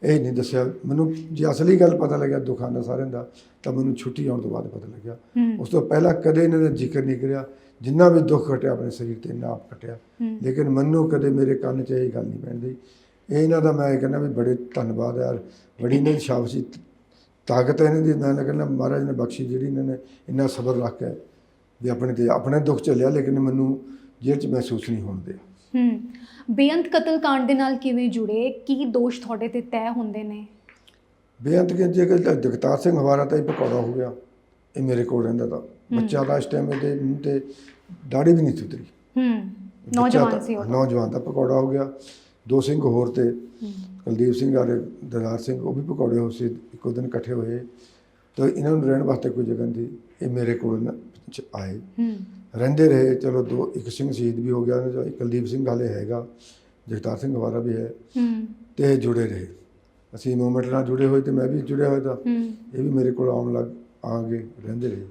B: ਇਹ ਨਹੀਂ ਦੱਸਿਆ। ਮੈਨੂੰ ਜੇ ਅਸਲੀ ਗੱਲ ਪਤਾ ਲੱਗਿਆ ਦੁੱਖਾਂ ਦਾ ਸਾਰਿਆਂ ਦਾ ਤਾਂ ਮੈਨੂੰ ਛੁੱਟੀ ਆਉਣ ਤੋਂ ਬਾਅਦ ਪਤਾ ਲੱਗਿਆ। ਉਸ ਤੋਂ ਪਹਿਲਾਂ ਕਦੇ ਇਹਨਾਂ ਨੇ ਜ਼ਿਕਰ ਨਹੀਂ ਕਰਿਆ। ਜਿੰਨਾ ਵੀ ਦੁੱਖ ਘਟਿਆ ਆਪਣੇ ਸਰੀਰ ਤੇ ਇੰਨਾ ਆਪ ਘਟਿਆ। ਲੇਕਿਨ ਮੈਨੂੰ ਕਦੇ ਮੇਰੇ ਕੰਨ 'ਚ ਇਹ ਗੱਲ ਨਹੀਂ ਪੈਂਦੀ ਇਹ ਇਹਨਾਂ ਦਾ ਮੈਂ ਇਹ ਕਹਿੰਦਾ ਵੀ ਬੜੇ ਧੰਨਵਾਦ ਯਾਰ ਬੜੀ ਦੀ ਸ਼ਾਬਾਸ਼ੀ। ਤਾਕਤ ਇਹਨਾਂ ਦੀ। ਮੈਂ ਕਹਿੰਦਾ ਮਹਾਰਾਜ ਨੇ ਬਖਸ਼ੀ ਜਿਹੜੀ ਇਹਨਾਂ ਨੇ ਇੰਨਾ ਸਬਰ ਰੱਖ ਕੇ ਵੀ ਆਪਣੇ ਤੇ ਆਪਣੇ ਦੁੱਖ ਝੱਲਿਆ ਲੇਕਿਨ ਮੈਨੂੰ ਜੇਲ੍ਹ 'ਚ ਮਹਿਸੂਸ ਨਹੀਂ ਹੋਣ ਦਿਆ।
A: ਹੂੰ। ਬੇਅੰਤ ਕਤਲकांड ਦੇ ਨਾਲ ਕਿਵੇਂ ਜੁੜੇ? ਕੀ ਦੋਸ਼ ਤੁਹਾਡੇ ਤੇ ਤੈਅ ਹੁੰਦੇ ਨੇ?
B: ਬੇਅੰਤ ਕੇ ਜੇ ਜਗਤਾਰ ਸਿੰਘ ਹਵਾਰਾ ਤਾਂ ਹੀ ਪਕੌੜਾ ਹੋ ਗਿਆ। ਇਹ ਮੇਰੇ ਕੋਲ ਰਹਿੰਦਾ ਤਾਂ। ਬੱਚਾ ਦਾ ਇਸ ਟਾਈਮ ਇਹਦੇ ਮੂੰਹ ਤੇ ਦਾੜੀ ਵੀ ਨਹੀਂ ਸੀ ਉਤਰੀ
A: ਹੂੰ। ਨੌਜਵਾਨ
B: ਤਾਂ-
A: ਸੀ ਉਹ
B: ਨੌਜਵਾਨ ਦਾ ਪਕੌੜਾ ਹੋ ਗਿਆ। ਦੋ ਸਿੰਘ ਹੋਰ ਤੇ ਕੁਲਦੀਪ ਸਿੰਘ ਔਰ ਦਲਾਰ ਸਿੰਘ ਉਹ ਵੀ ਪਕੌੜੇ ਹੋ ਸੀ। ਇੱਕੋ ਦਿਨ ਇਕੱਠੇ ਹੋਏ। ਤਾਂ ਇਹਨਾਂ ਨੂੰ ਰਹਿਣ ਵਾਸਤੇ ਕੋਈ ਜਗ੍ਹਾ ਨਹੀਂ ਇਹ ਮੇਰੇ ਕੋਲ ਨਾ ਚ ਆਏ। ਰਹਿੰਦੇ ਰਹੇ ਚਲੋ ਦੋ ਇੱਕ ਸਿੰਘ ਸ਼ਹੀਦ ਵੀ ਹੋ ਗਿਆ 'ਚੋਂ ਇੱਕ ਕੁਲਦੀਪ ਸਿੰਘ ਹਾਲੇ ਹੈਗਾ ਜਗਤਾਰ ਸਿੰਘ ਹਵਾਰਾ ਵੀ ਹੈ। ਤੇ ਜੁੜੇ ਰਹੇ। ਅਸੀਂ ਮੂਵਮੈਂਟ ਨਾਲ ਜੁੜੇ ਹੋਏ ਤੇ ਮੈਂ ਵੀ ਜੁੜਿਆ ਹੋਇਆ ਤਾਂ ਇਹ ਵੀ ਮੇਰੇ ਕੋਲ ਆਉਣ ਲੱਗ ਆ ਗਏ ਰਹਿੰਦੇ ਰਹੇ।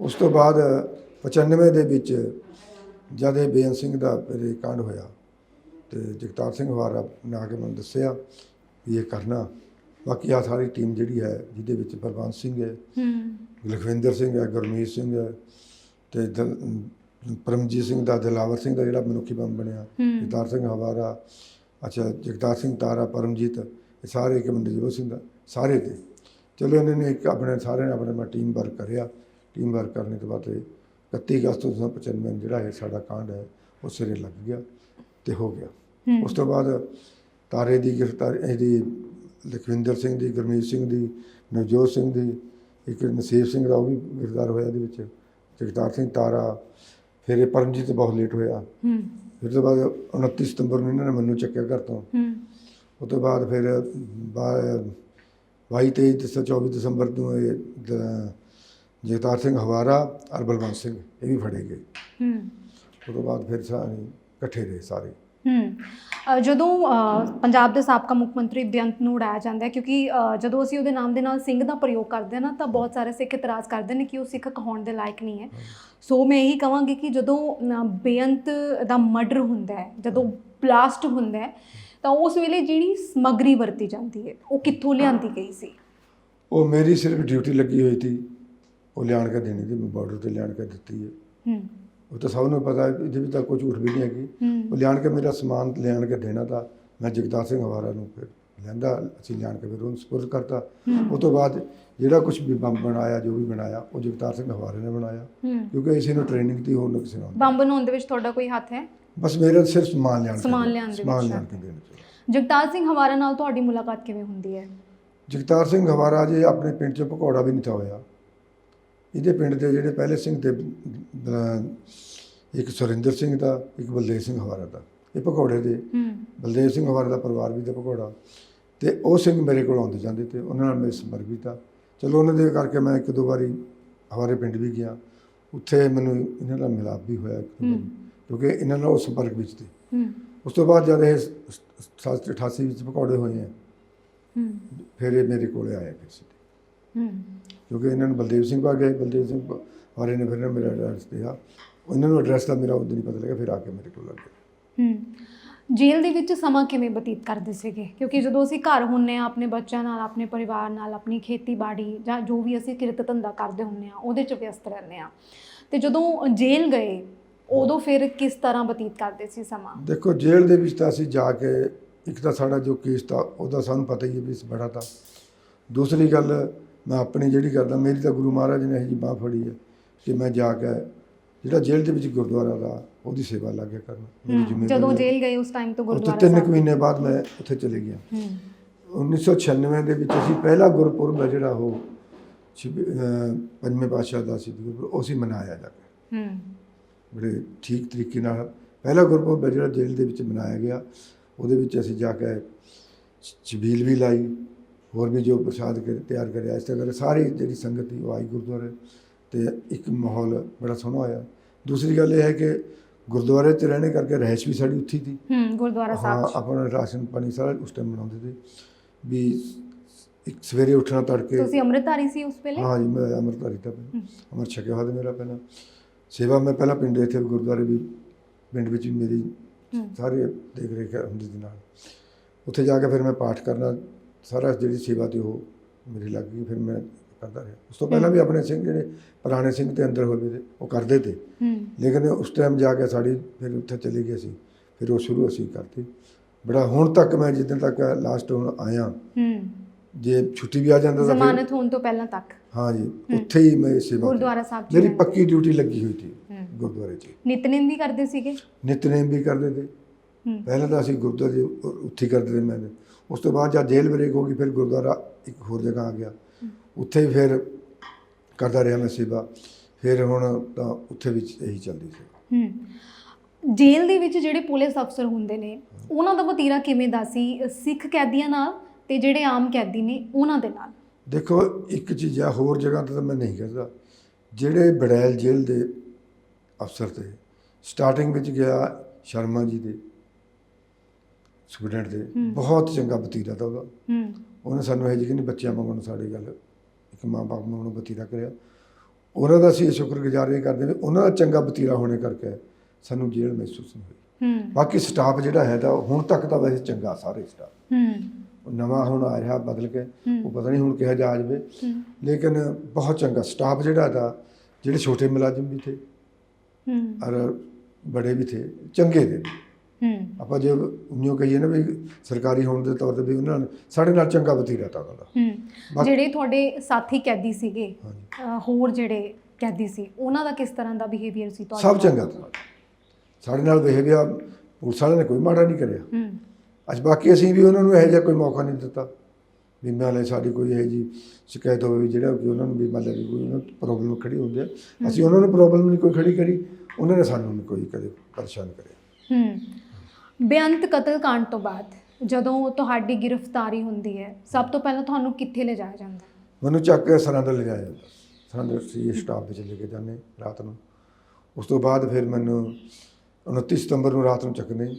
B: ਉਸ ਤੋਂ ਬਾਅਦ 95 ਦੇ ਵਿੱਚ ਜਦ ਇਹ ਬੇਅੰਤ ਸਿੰਘ ਦਾ ਇਹ ਕਾਂਡ ਹੋਇਆ ਤੇ ਜਗਤਾਰ ਸਿੰਘ ਹਵਾਰਾ ਨੇ ਆ ਕੇ ਮੈਨੂੰ ਦੱਸਿਆ ਵੀ ਇਹ ਕਰਨਾ। ਬਾਕੀ ਆ ਸਾਰੀ ਟੀਮ ਜਿਹੜੀ ਹੈ ਜਿਹਦੇ ਵਿੱਚ ਬਲਵੰਤ ਸਿੰਘ ਹੈ
A: ਹੂੰ।
B: ਲਖਵਿੰਦਰ ਸਿੰਘ ਹੈ ਗੁਰਮੀਤ ਸਿੰਘ ਹੈ ਤੇ ਪਰਮਜੀਤ ਸਿੰਘ ਦਾ ਦਿਲਾਵਰ ਸਿੰਘ ਦਾ ਜਿਹੜਾ ਮਨੁੱਖੀ ਬੰਬ ਬਣਿਆ ਜਗਤਾਰ ਸਿੰਘ ਹਵਾਰਾ ਅੱਛਾ ਜਗਤਾਰ ਸਿੰਘ ਤਾਰਾ ਪਰਮਜੀਤ ਇਹ ਸਾਰੇ ਇੱਕ ਬੰਦੇ ਜੀਵ ਸਿੰਘ ਦਾ ਸਾਰੇ ਤੇ ਚਲੋ ਇਹਨਾਂ ਨੇ ਇੱਕ ਆਪਣੇ ਸਾਰਿਆਂ ਨੇ ਆਪਣੇ ਨਾਲ ਟੀਮ ਵਰਕ ਕਰਿਆ। ਟੀਮ ਵਰਕ ਕਰਨ ਤੋਂ ਬਾਅਦ ਇਹ 31 ਅਗਸਤ 1995 ਜਿਹੜਾ ਹੈ ਸਾਡਾ ਕਾਂਡ ਹੈ ਉਹ ਸਿਰੇ ਲੱਗ ਗਿਆ ਤੇ ਹੋ ਗਿਆ। ਉਸ ਤੋਂ ਬਾਅਦ ਤਾਰੇ ਦੀ ਗ੍ਰਿਫਤਾਰ ਇਹਦੀ ਲਖਵਿੰਦਰ ਸਿੰਘ ਦੀ ਗੁਰਮੀਤ ਸਿੰਘ ਦੀ ਨਵਜੋਤ ਸਿੰਘ ਦੀ ਇੱਕ ਨਸੀਬ ਸਿੰਘ ਦਾ ਉਹ ਵੀ ਗ੍ਰਿਫਤਾਰ ਹੋਇਆ ਇਹਦੇ ਵਿੱਚ ਜਗਤਾਰ ਸਿੰਘ ਤਾਰਾ ਫਿਰ ਇਹ ਪਰਮਜੀਤ ਬਹੁਤ ਲੇਟ ਹੋਇਆ।
A: ਹੂੰ।
B: ਫਿਰ ਤੋਂ ਬਾਅਦ 29 ਸਤੰਬਰ ਨੂੰ ਇਹਨਾਂ ਨੇ ਮੈਨੂੰ ਚੱਕਿਆ ਘਰ ਤੋਂ।
A: ਹੂੰ।
B: ਉਸ ਤੋਂ ਬਾਅਦ ਫਿਰ 22 23 ਦਸ- 24 ਦਸੰਬਰ ਨੂੰ ਇਹ ਜਗਤਾਰ ਸਿੰਘ ਹਵਾਰਾ ਔਰ ਬਲਵੰਤ ਸਿੰਘ ਇਹ ਵੀ ਫੜੇ ਗਏ।
A: ਹੂੰ।
B: ਉਸ ਤੋਂ ਬਾਅਦ ਫਿਰ ਸਾਰੇ ਇਕੱਠੇ ਰਹੇ ਸਾਰੇ।
A: ਹੂੰ। ਜਦੋਂ ਪੰਜਾਬ ਦੇ ਸਾਬਕਾ ਮੁੱਖ ਮੰਤਰੀ ਬੇਅੰਤ ਨੂੰ ਉਡਾਇਆ ਜਾਂਦਾ ਹੈ ਕਿਉਂਕਿ ਜਦੋਂ ਅਸੀਂ ਉਹਦੇ ਨਾਮ ਦੇ ਨਾਲ ਸਿੰਘ ਦਾ ਪ੍ਰਯੋਗ ਕਰਦੇ ਹਾਂ ਨਾ ਤਾਂ ਬਹੁਤ ਸਾਰੇ ਸਿੱਖ ਇਤਰਾਜ਼ ਕਰਦੇ ਨੇ ਕਿ ਉਹ ਸਿੱਖ ਕਹਾਉਣ ਦੇ ਲਾਇਕ ਨਹੀਂ ਹੈ। ਸੋ ਮੈਂ ਇਹੀ ਕਹਾਂਗੀ ਕਿ ਜਦੋਂ ਬੇਅੰਤ ਦਾ ਮਰਡਰ ਹੁੰਦਾ ਹੈ ਜਦੋਂ ਬਲਾਸਟ ਹੁੰਦਾ ਹੈ ਤਾਂ ਉਸ ਵੇਲੇ ਜਿਹੜੀ ਸਮਗਰੀ ਵਰਤੀ ਜਾਂਦੀ ਹੈ ਉਹ ਕਿੱਥੋਂ ਲਿਆਂਦੀ ਗਈ ਸੀ?
B: ਉਹ ਮੇਰੀ ਸਿਰਫ ਡਿਊਟੀ ਲੱਗੀ ਹੋਈ ਸੀ। ਉਹ ਲਿਆਣ ਕੇ ਦੇਣੀ ਸੀ ਮੈਂ ਬਾਰਡਰ ਤੇ ਲਿਆਣ ਕੇ ਦਿੱਤੀ ਹੈ।
A: ਹੂੰ।
B: ਉਹ ਤਾਂ ਸਭ ਨੂੰ ਪਤਾ ਇਹਦੇ ਵਿੱਚ ਤਾਂ ਕੋਈ ਝੂਠ ਵੀ ਨਹੀਂ ਹੈਗੀ। ਉਹ ਲਿਆਣ ਕੇ ਮੇਰਾ ਸਮਾਨ ਲਿਆਣ ਕੇ ਦੇਣਾ ਤਾਂ ਮੈਂ ਜਗਤਾਰ ਸਿੰਘ ਹਵਾਰਾ ਨੂੰ ਫਿਰ ਲੈਂਦਾ ਅਸੀਂ ਲਿਆਣ ਕੇ ਫਿਰ ਉਹਨੂੰ ਸਪੁਰਦ ਕਰਤਾ। ਉਹ ਤੋਂ ਬਾਅਦ ਜਿਹੜਾ ਕੁਝ ਵੀ ਬੰਬ ਬਣਾਇਆ ਜੋ ਵੀ ਬਣਾਇਆ ਉਹ ਜਗਤਾਰ ਸਿੰਘ ਹਵਾਰੇ ਨੇ ਬਣਾਇਆ। ਕਿਉਂਕਿ ਇਸੇ ਨੂੰ ਟ੍ਰੇਨਿੰਗ ਦਿੱਤੀ ਹੋਰ ਨਾ ਕਿਸੇ
A: ਬੰਬ ਬਣਾਉਣ ਦੇ ਵਿੱਚ ਤੁਹਾਡਾ ਕੋਈ ਹੱਥ ਹੈ?
B: ਬਸ ਮੇਰਾ ਸਿਰਫ ਸਮਾਨ ਲਿਆਣ
A: ਸਮਾਨ
B: ਦੇਣਾ,
A: ਲਿਆਉਣ ਦੇ
B: ਸਮਾਨ ਲਿਆਣ ਕੇ ਦੇਣਾ
A: ਜਗਤਾਰ ਸਿੰਘ ਹਵਾਰਾ ਨਾਲ ਤੁਹਾਡੀ ਮੁਲਾਕਾਤ ਕਿਵੇਂ ਹੁੰਦੀ ਹੈ?
B: ਜਗਤਾਰ ਸਿੰਘ ਹਵਾਰਾ ਜੀ ਆਪਣੇ ਪਿੰਡ 'ਚ ਭਕੌੜਾ ਵੀ ਨਹੀਂ ਥਾ ਹੋਇਆ ਇਹਦੇ ਪਿੰਡ ਦੇ ਜਿਹੜੇ ਪਹਿਲੇ ਸਿੰਘ ਤੇ ਇੱਕ ਸੁਰਿੰਦਰ ਸਿੰਘ ਦਾ ਇੱਕ ਬਲਦੇਵ ਸਿੰਘ ਹਵਾਰਾ ਦਾ ਇਹ ਭਕੌੜੇ ਦੇ ਬਲਦੇਵ ਸਿੰਘ ਹਵਾਰਾ ਦਾ ਪਰਿਵਾਰ ਵੀ ਤੇ ਭਕੌੜਾ ਤੇ ਉਹ ਸਿੰਘ ਮੇਰੇ ਕੋਲ ਆਉਂਦੇ ਜਾਂਦੇ ਤੇ ਉਹਨਾਂ ਨਾਲ ਮੇਰੇ ਸੰਪਰਕ ਵੀ ਤਾਂ। ਚਲੋ ਉਹਨਾਂ ਦੇ ਕਰਕੇ ਮੈਂ ਇੱਕ ਦੋ ਵਾਰੀ ਹਵਾਰੇ ਪਿੰਡ ਵੀ ਗਿਆ। ਉੱਥੇ ਮੈਨੂੰ ਇਹਨਾਂ ਨਾਲ ਮਿਲਾਪ ਵੀ ਹੋਇਆ ਕਿਉਂਕਿ ਇਹਨਾਂ ਨਾਲ ਉਹ ਸੰਪਰਕ ਵਿੱਚ ਸੀ।
A: ਹੂੰ।
B: ਉਸ ਤੋਂ ਬਾਅਦ ਜਦ ਇਹ 88 ਵਿੱਚ ਭਕੌੜੇ ਹੋਏ ਆ
A: ਹੂੰ।
B: ਫਿਰ ਇਹ ਮੇਰੇ ਕੋਲੇ ਆਏ ਫਿਰ ਸਿੱਧੇ।
A: ਹੂੰ।
B: ਕਿਉਂਕਿ ਇਹਨਾਂ ਨੂੰ ਬਲਦੇਵ ਸਿੰਘ ਪਾ ਗਏ ਬਲਦੇਵ ਸਿੰਘ ਵਾਲੇ ਨੇ ਫਿਰ ਮੇਰਾ ਐਡਰੈਸ ਦਿਆ। ਉਹਨਾਂ ਨੂੰ ਐਡਰੈਸ ਦਾ ਮੇਰਾ ਉਦੋਂ ਨਹੀਂ ਪਤਾ ਲੱਗਾ ਫਿਰ ਆ ਕੇ ਮੇਰੇ ਕੋਲ ਲੱਗ ਗਏ
A: ਹੂੰ। ਜੇਲ੍ਹ ਦੇ ਵਿੱਚ ਸਮਾਂ ਕਿਵੇਂ ਬਤੀਤ ਕਰਦੇ ਸੀਗੇ? ਕਿਉਂਕਿ ਜਦੋਂ ਅਸੀਂ ਘਰ ਹੁੰਨੇ ਆ ਆਪਣੇ ਬੱਚਿਆਂ ਨਾਲ ਆਪਣੇ ਪਰਿਵਾਰ ਨਾਲ ਆਪਣੀ ਖੇਤੀਬਾੜੀ ਜਾਂ ਜੋ ਵੀ ਅਸੀਂ ਕਿਰਤ ਧੰਦਾ ਕਰਦੇ ਹੁੰਨੇ ਆ ਉਹਦੇ 'ਚ ਵਿਅਸਤ ਰਹਿੰਦੇ ਆ। ਤੇ ਜਦੋਂ ਜੇਲ੍ਹ ਗਏ ਉਦੋਂ ਫਿਰ ਕਿਸ ਤਰ੍ਹਾਂ ਬਤੀਤ ਕਰਦੇ ਸੀ ਸਮਾਂ?
B: ਦੇਖੋ ਜੇਲ੍ਹ ਦੇ ਵਿੱਚ ਤਾਂ ਅਸੀਂ ਜਾ ਕੇ ਇੱਕ ਤਾਂ ਸਾਡਾ ਜੋ ਕੇਸ ਤਾਂ ਉਹਦਾ ਸਾਨੂੰ ਪਤਾ ਹੀ ਹੈ ਵੀ ਇਸ ਬੜਾ ਤਾਂ। ਦੂਸਰੀ ਗੱਲ ਮੈਂ ਆਪਣੀ ਜਿਹੜੀ ਕਰਦਾ ਮੇਰੀ ਤਾਂ ਗੁਰੂ ਮਹਾਰਾਜ ਨੇ ਇਹ ਜੀ ਬਾਹ ਫੜੀ ਹੈ ਕਿ ਮੈਂ ਜਾ ਕੇ ਜਿਹੜਾ ਜੇਲ੍ਹ ਦੇ ਵਿੱਚ ਗੁਰਦੁਆਰਾ ਦਾ ਉਹਦੀ ਸੇਵਾ ਲੱਗੇ ਕਰਨਾ ਮੇਰੀ ਜ਼ਿੰਮੇਵਾਰੀ
A: ਜਦੋਂ। ਜੇਲ੍ਹ ਗਏ ਉਸ ਟਾਈਮ ਤੋਂ
B: ਉੱਥੇ
A: ਗੁਰਦੁਆਰਾ
B: ਤਿੰਨ ਕੁ
A: ਸਾਹਿਬ।
B: ਮਹੀਨੇ ਬਾਅਦ ਮੈਂ ਉੱਥੇ ਚਲੇ ਗਿਆ।
A: ਹੂੰ।
B: 1996 ਦੇ ਵਿੱਚ ਅਸੀਂ ਪਹਿਲਾ ਗੁਰਪੁਰਬ ਹੈ ਜਿਹੜਾ ਉਹ ਪੰਜਵੇਂ ਪਾਤਸ਼ਾਹ ਦਾ ਸੀ ਗੁਰਪੁਰਬ ਉਹ ਅਸੀਂ ਮਨਾਇਆ ਜਾ ਕੇ।
A: ਹੂੰ।
B: ਬੜੇ ਠੀਕ ਤਰੀਕੇ ਨਾਲ ਪਹਿਲਾ ਗੁਰਪੁਰਬ ਜਿਹੜਾ ਜੇਲ੍ਹ ਦੇ ਵਿੱਚ ਮਨਾਇਆ ਗਿਆ। ਉਹਦੇ ਵਿੱਚ ਅਸੀਂ ਜਾ ਕੇ ਛਬੀਲ ਵੀ ਲਾਈ ਹੋਰ ਵੀ ਜੋ ਪ੍ਰਸ਼ਾਦ ਤਿਆਰ ਕਰਿਆ। ਇਸ ਤਰ੍ਹਾਂ ਸਾਰੀ ਜਿਹੜੀ ਸੰਗਤ ਸੀ ਉਹ ਆਈ ਗੁਰਦੁਆਰੇ। ਤੇ ਇੱਕ ਮਾਹੌਲ ਬੜਾ ਸੋਹਣਾ ਹੋਇਆ। ਦੂਸਰੀ ਗੱਲ ਇਹ ਹੈ ਕਿ ਗੁਰਦੁਆਰੇ 'ਚ ਰਹਿਣੇ ਕਰਕੇ ਰਹਿਸ਼ ਵੀ ਸਾਡੀ ਉੱਥੀ ਸੀ
A: ਹੂੰ ਗੁਰਦੁਆਰਾ
B: ਹਾਂ
A: ਸਾਹਿਬ 'ਚ।
B: ਆਪਣਾ ਰਾਸ਼ਨ ਪਾਣੀ ਸਾਰਾ ਉਸ ਟਾਈਮ ਬਣਾਉਂਦੇ ਸੀ। ਵੀ ਇੱਕ ਸਵੇਰੇ ਉੱਠਣਾ ਤੜਕੇ।
A: ਤੁਸੀਂ ਅੰਮ੍ਰਿਤਧਾਰੀ ਸੀ ਉਸ ਵੇਲੇ?
B: ਹਾਂ ਜੀ ਮੈਂ ਅੰਮ੍ਰਿਤਧਾਰੀ ਦਾ ਅਮਰ ਛਕਿਆ ਹੋਇਆ ਤੇ ਮੇਰਾ ਪਹਿਲਾਂ। ਸੇਵਾ ਮੈਂ ਪਹਿਲਾਂ ਪਿੰਡ ਇੱਥੇ ਗੁਰਦੁਆਰੇ ਵੀ ਪਿੰਡ ਵਿੱਚ ਵੀ ਮੇਰੀ
A: ਹੂੰ।
B: ਸਾਰੇ ਦੇਖ ਰੇਖ ਹੁੰਦੀ ਸੀ ਨਾਲ। ਉੱਥੇ ਜਾ ਕੇ ਫਿਰ ਮੈਂ ਪਾਠ ਕਰਨਾ ਸਾਰਾ ਜਿਹੜੀ ਸੇਵਾ ਤੇ ਉਹ ਮੇਰੀ ਲੱਗ ਗਈ। ਫਿਰ ਮੈਂ ਕਰਦਾ ਰਿਹਾ। ਉਸ ਤੋਂ ਪਹਿਲਾਂ ਵੀ ਆਪਣੇ ਸਿੰਘ ਜਿਹੜੇ ਪੁਰਾਣੇ ਸਿੰਘ ਤੇ ਅੰਦਰ ਹੋਏ ਤੇ ਉਹ ਕਰਦੇ ਤੇ। ਲੇਕਿਨ ਉਸ ਟਾਈਮ ਜਾ ਕੇ ਸਾਡੀ ਫਿਰ ਉੱਥੇ ਚਲੀ ਗਈ ਸੀ। ਫਿਰ ਉਹ ਸ਼ੁਰੂ ਅਸੀਂ ਕਰਤੀ। ਬੜਾ ਹੁਣ ਤੱਕ ਮੈਂ ਜਿੱਦਣ ਤੱਕ ਲਾਸਟ ਹੁਣ ਆਇਆ ਜੇ ਛੁੱਟੀ ਵੀ ਆ ਜਾਂਦਾ ਤਾਂ
A: ਜ਼ਮਾਨਤ ਹੋਣ ਤੋਂ ਪਹਿਲਾਂ ਤੱਕ।
B: ਹਾਂ ਜੀ ਉੱਥੇ ਹੀ ਮੈਂ ਸੇਵਾ
A: ਗੁਰਦੁਆਰਾ ਸਾਹਿਬ
B: ਮੇਰੀ। ਪੱਕੀ ਡਿਊਟੀ ਲੱਗੀ ਹੋਈ ਸੀ। ਗੁਰਦੁਆਰੇ 'ਚ।
A: ਨਿਤਨੇਮ ਵੀ ਕਰਦੇ ਸੀਗੇ?
B: ਨਿਤਨੇਮ ਵੀ ਕਰਦੇ ਤੇ। ਪਹਿਲਾਂ ਤਾਂ ਅਸੀਂ ਗੁਰਦੁਆਰੇ ਉੱਥੇ ਕਰਦੇ ਤੇ ਮੈਂ। ਉਸ ਤੋਂ ਬਾਅਦ ਜਦ ਜੇਲ੍ਹ ਬ੍ਰੇਕ ਹੋ ਗਈ ਫਿਰ ਗੁਰਦੁਆਰਾ ਇੱਕ ਹੋਰ ਜਗ੍ਹਾ ਆ ਗਿਆ। ਉੱਥੇ ਫਿਰ ਕਰਦਾ ਰਿਹਾ ਮੈਂ ਸੇਵਾ ਫਿਰ ਹੁਣ ਤਾਂ ਉੱਥੇ ਵੀ ਇਹੀ ਚੱਲਦੀ ਸੀ।
A: ਹੂੰ। ਜੇਲ੍ਹ ਦੇ ਵਿੱਚ ਜਿਹੜੇ ਪੁਲਿਸ ਅਫਸਰ ਹੁੰਦੇ ਨੇ ਉਹਨਾਂ ਦਾ ਵਤੀਰਾ ਕਿਵੇਂ ਦਾ ਸੀ? ਸਿੱਖ ਕੈਦੀਆਂ ਨਾਲ ਤੇ ਜਿਹੜੇ ਆਮ ਕੈਦੀ ਨੇ ਉਹਨਾਂ ਦੇ ਨਾਲ?
B: ਦੇਖੋ ਇੱਕ ਚੀਜ਼ ਆ ਹੋਰ ਜਗ੍ਹਾ ਤੇ ਤਾਂ ਮੈਂ ਨਹੀਂ ਕਰਦਾ ਜਿਹੜੇ ਬੜੈਲ ਜੇਲ੍ਹ ਦੇ ਅਫਸਰ ਤੇ ਸਟਾਰਟਿੰਗ ਵਿੱਚ ਗਿਆ ਸ਼ਰਮਾ ਜੀ ਦੇ ਸਟੂਡੈਂਟ ਦੇ। ਬਹੁਤ ਚੰਗਾ ਵਤੀਰਾ ਤਾ ਉਹਦਾ।
A: ਹੂੰ।
B: ਉਹਨੇ ਸਾਨੂੰ ਇਹ ਜਿਹੀ ਨਹੀਂ ਬੱਚਿਆਂ ਵਾਂਗੂ ਸਾਡੀ ਗੱਲ ਇੱਕ ਮਾਂ ਬਾਪ ਨੂੰ ਉਹਨੂੰ ਵਤੀਰਾ ਕਰਿਆ। ਉਹਨਾਂ ਦਾ ਅਸੀਂ ਸ਼ੁਕਰਗੁਜ਼ਾਰ ਇਹ ਕਰਦੇ ਵੀ ਉਹਨਾਂ ਦਾ ਚੰਗਾ ਵਤੀਰਾ ਹੋਣੇ ਕਰਕੇ ਸਾਨੂੰ ਜੇਲ੍ਹ ਮਹਿਸੂਸ ਨਹੀਂ ਹੋਈ।
A: ਹੂੰ।
B: ਬਾਕੀ ਸਟਾਫ ਜਿਹੜਾ ਹੈ ਤਾਂ ਹੁਣ ਤੱਕ ਤਾਂ ਵੈਸੇ ਚੰਗਾ ਸਾਰੇ ਸਟਾਫ।
A: ਹੂੰ।
B: ਉਹ ਨਵਾਂ ਹੁਣ ਆ ਰਿਹਾ ਬਦਲ ਕੇ। ਉਹ ਪਤਾ ਨਹੀਂ ਹੁਣ ਕਿਹਾ ਜਾ ਜਾਵੇ। ਲੇਕਿਨ ਬਹੁਤ ਚੰਗਾ ਸਟਾਫ ਜਿਹੜਾ ਦਾ ਜਿਹੜੇ ਛੋਟੇ ਮੁਲਾਜ਼ਮ ਵੀ ਥੇ
A: ਹੂੰ।
B: ਔਰ ਬੜੇ ਵੀ ਥੇ ਚੰਗੇ ਦੇ
A: ਹੂੰ
B: ਆਪਾਂ ਜੇ ਉਈਓ ਕਹੀਏ ਨਾ ਵੀ ਸਰਕਾਰੀ ਹੋਣ ਦੇ ਤੌਰ ਤੇ ਵੀ ਉਹਨਾਂ ਨੇ ਸਾਡੇ ਨਾਲ ਚੰਗਾ ਵਤੀਰਾ ਤਾ ਉਹਨਾਂ ਦਾ।
A: ਜਿਹੜੇ ਤੁਹਾਡੇ ਸਾਥੀ ਕੈਦੀ ਸੀਗੇ ਹੋਰ ਜਿਹੜੇ ਕੈਦੀ ਸੀ ਉਹਨਾਂ ਦਾ ਕਿਸ ਤਰ੍ਹਾਂ ਦਾ ਬਿਹੇਵੀਅਰ ਸੀ ਤੁਹਾਡੇ
B: ਸਭ? ਚੰਗਾ ਸਾਡੇ ਨਾਲ ਬਿਹੇਵੀਅਰ ਪੁਲਿਸ ਵਾਲਿਆਂ ਨੇ ਕੋਈ ਮਾੜਾ ਨਹੀਂ ਕਰਿਆ।
A: ਹੂੰ।
B: ਅੱਜ ਬਾਕੀ ਅਸੀਂ ਵੀ ਉਹਨਾਂ ਨੂੰ ਇਹੋ ਜਿਹਾ ਕੋਈ ਮੌਕਾ ਨਹੀਂ ਦਿੱਤਾ। ਵੀ ਨਾਲੇ ਸਾਡੀ ਕੋਈ ਇਹੋ ਜੀ ਸ਼ਿਕਾਇਤ ਹੋਵੇ ਵੀ ਜਿਹੜਾ ਕਿ ਉਹਨਾਂ ਨੂੰ ਵੀ ਮਤਲਬ ਵੀ ਕੋਈ ਉਹਨਾਂ ਪ੍ਰੋਬਲਮ ਖੜੀ ਹੁੰਦੀ ਹੈ। ਅਸੀਂ ਉਹਨਾਂ ਨੂੰ ਪ੍ਰੋਬਲਮ ਨਹੀਂ ਕੋਈ ਖੜੀ ਕਰੀ ਉਹਨਾਂ ਨੇ ਸਾਨੂੰ ਨਹੀਂ ਕੋਈ ਕਦੇ ਪਰੇਸ਼ਾਨ ਕਰਿਆ।
A: ਹੂੰ। ਬੇਅੰਤ ਕਤਲ ਕਾਂਡ ਤੋਂ ਬਾਅਦ ਜਦੋਂ ਤੁਹਾਡੀ ਗ੍ਰਿਫਤਾਰੀ ਹੁੰਦੀ ਹੈ, ਸਭ ਤੋਂ ਪਹਿਲਾਂ ਤੁਹਾਨੂੰ ਕਿੱਥੇ ਲਿਜਾਇਆ ਜਾਂਦਾ?
B: ਮੈਨੂੰ ਚੱਕ ਕੇ ਸਰਹੰਦ ਲਿਜਾਇਆ ਜਾਂਦਾ। ਸਰਹੰਦ ਸੀ ਸਟਾਫ ਵਿੱਚ ਲੈ ਕੇ ਜਾਂਦੇ ਰਾਤ ਨੂੰ। ਉਸ ਤੋਂ ਬਾਅਦ ਫਿਰ ਮੈਨੂੰ 29 ਸਤੰਬਰ ਨੂੰ ਰਾਤ ਨੂੰ ਚੱਕਦੇ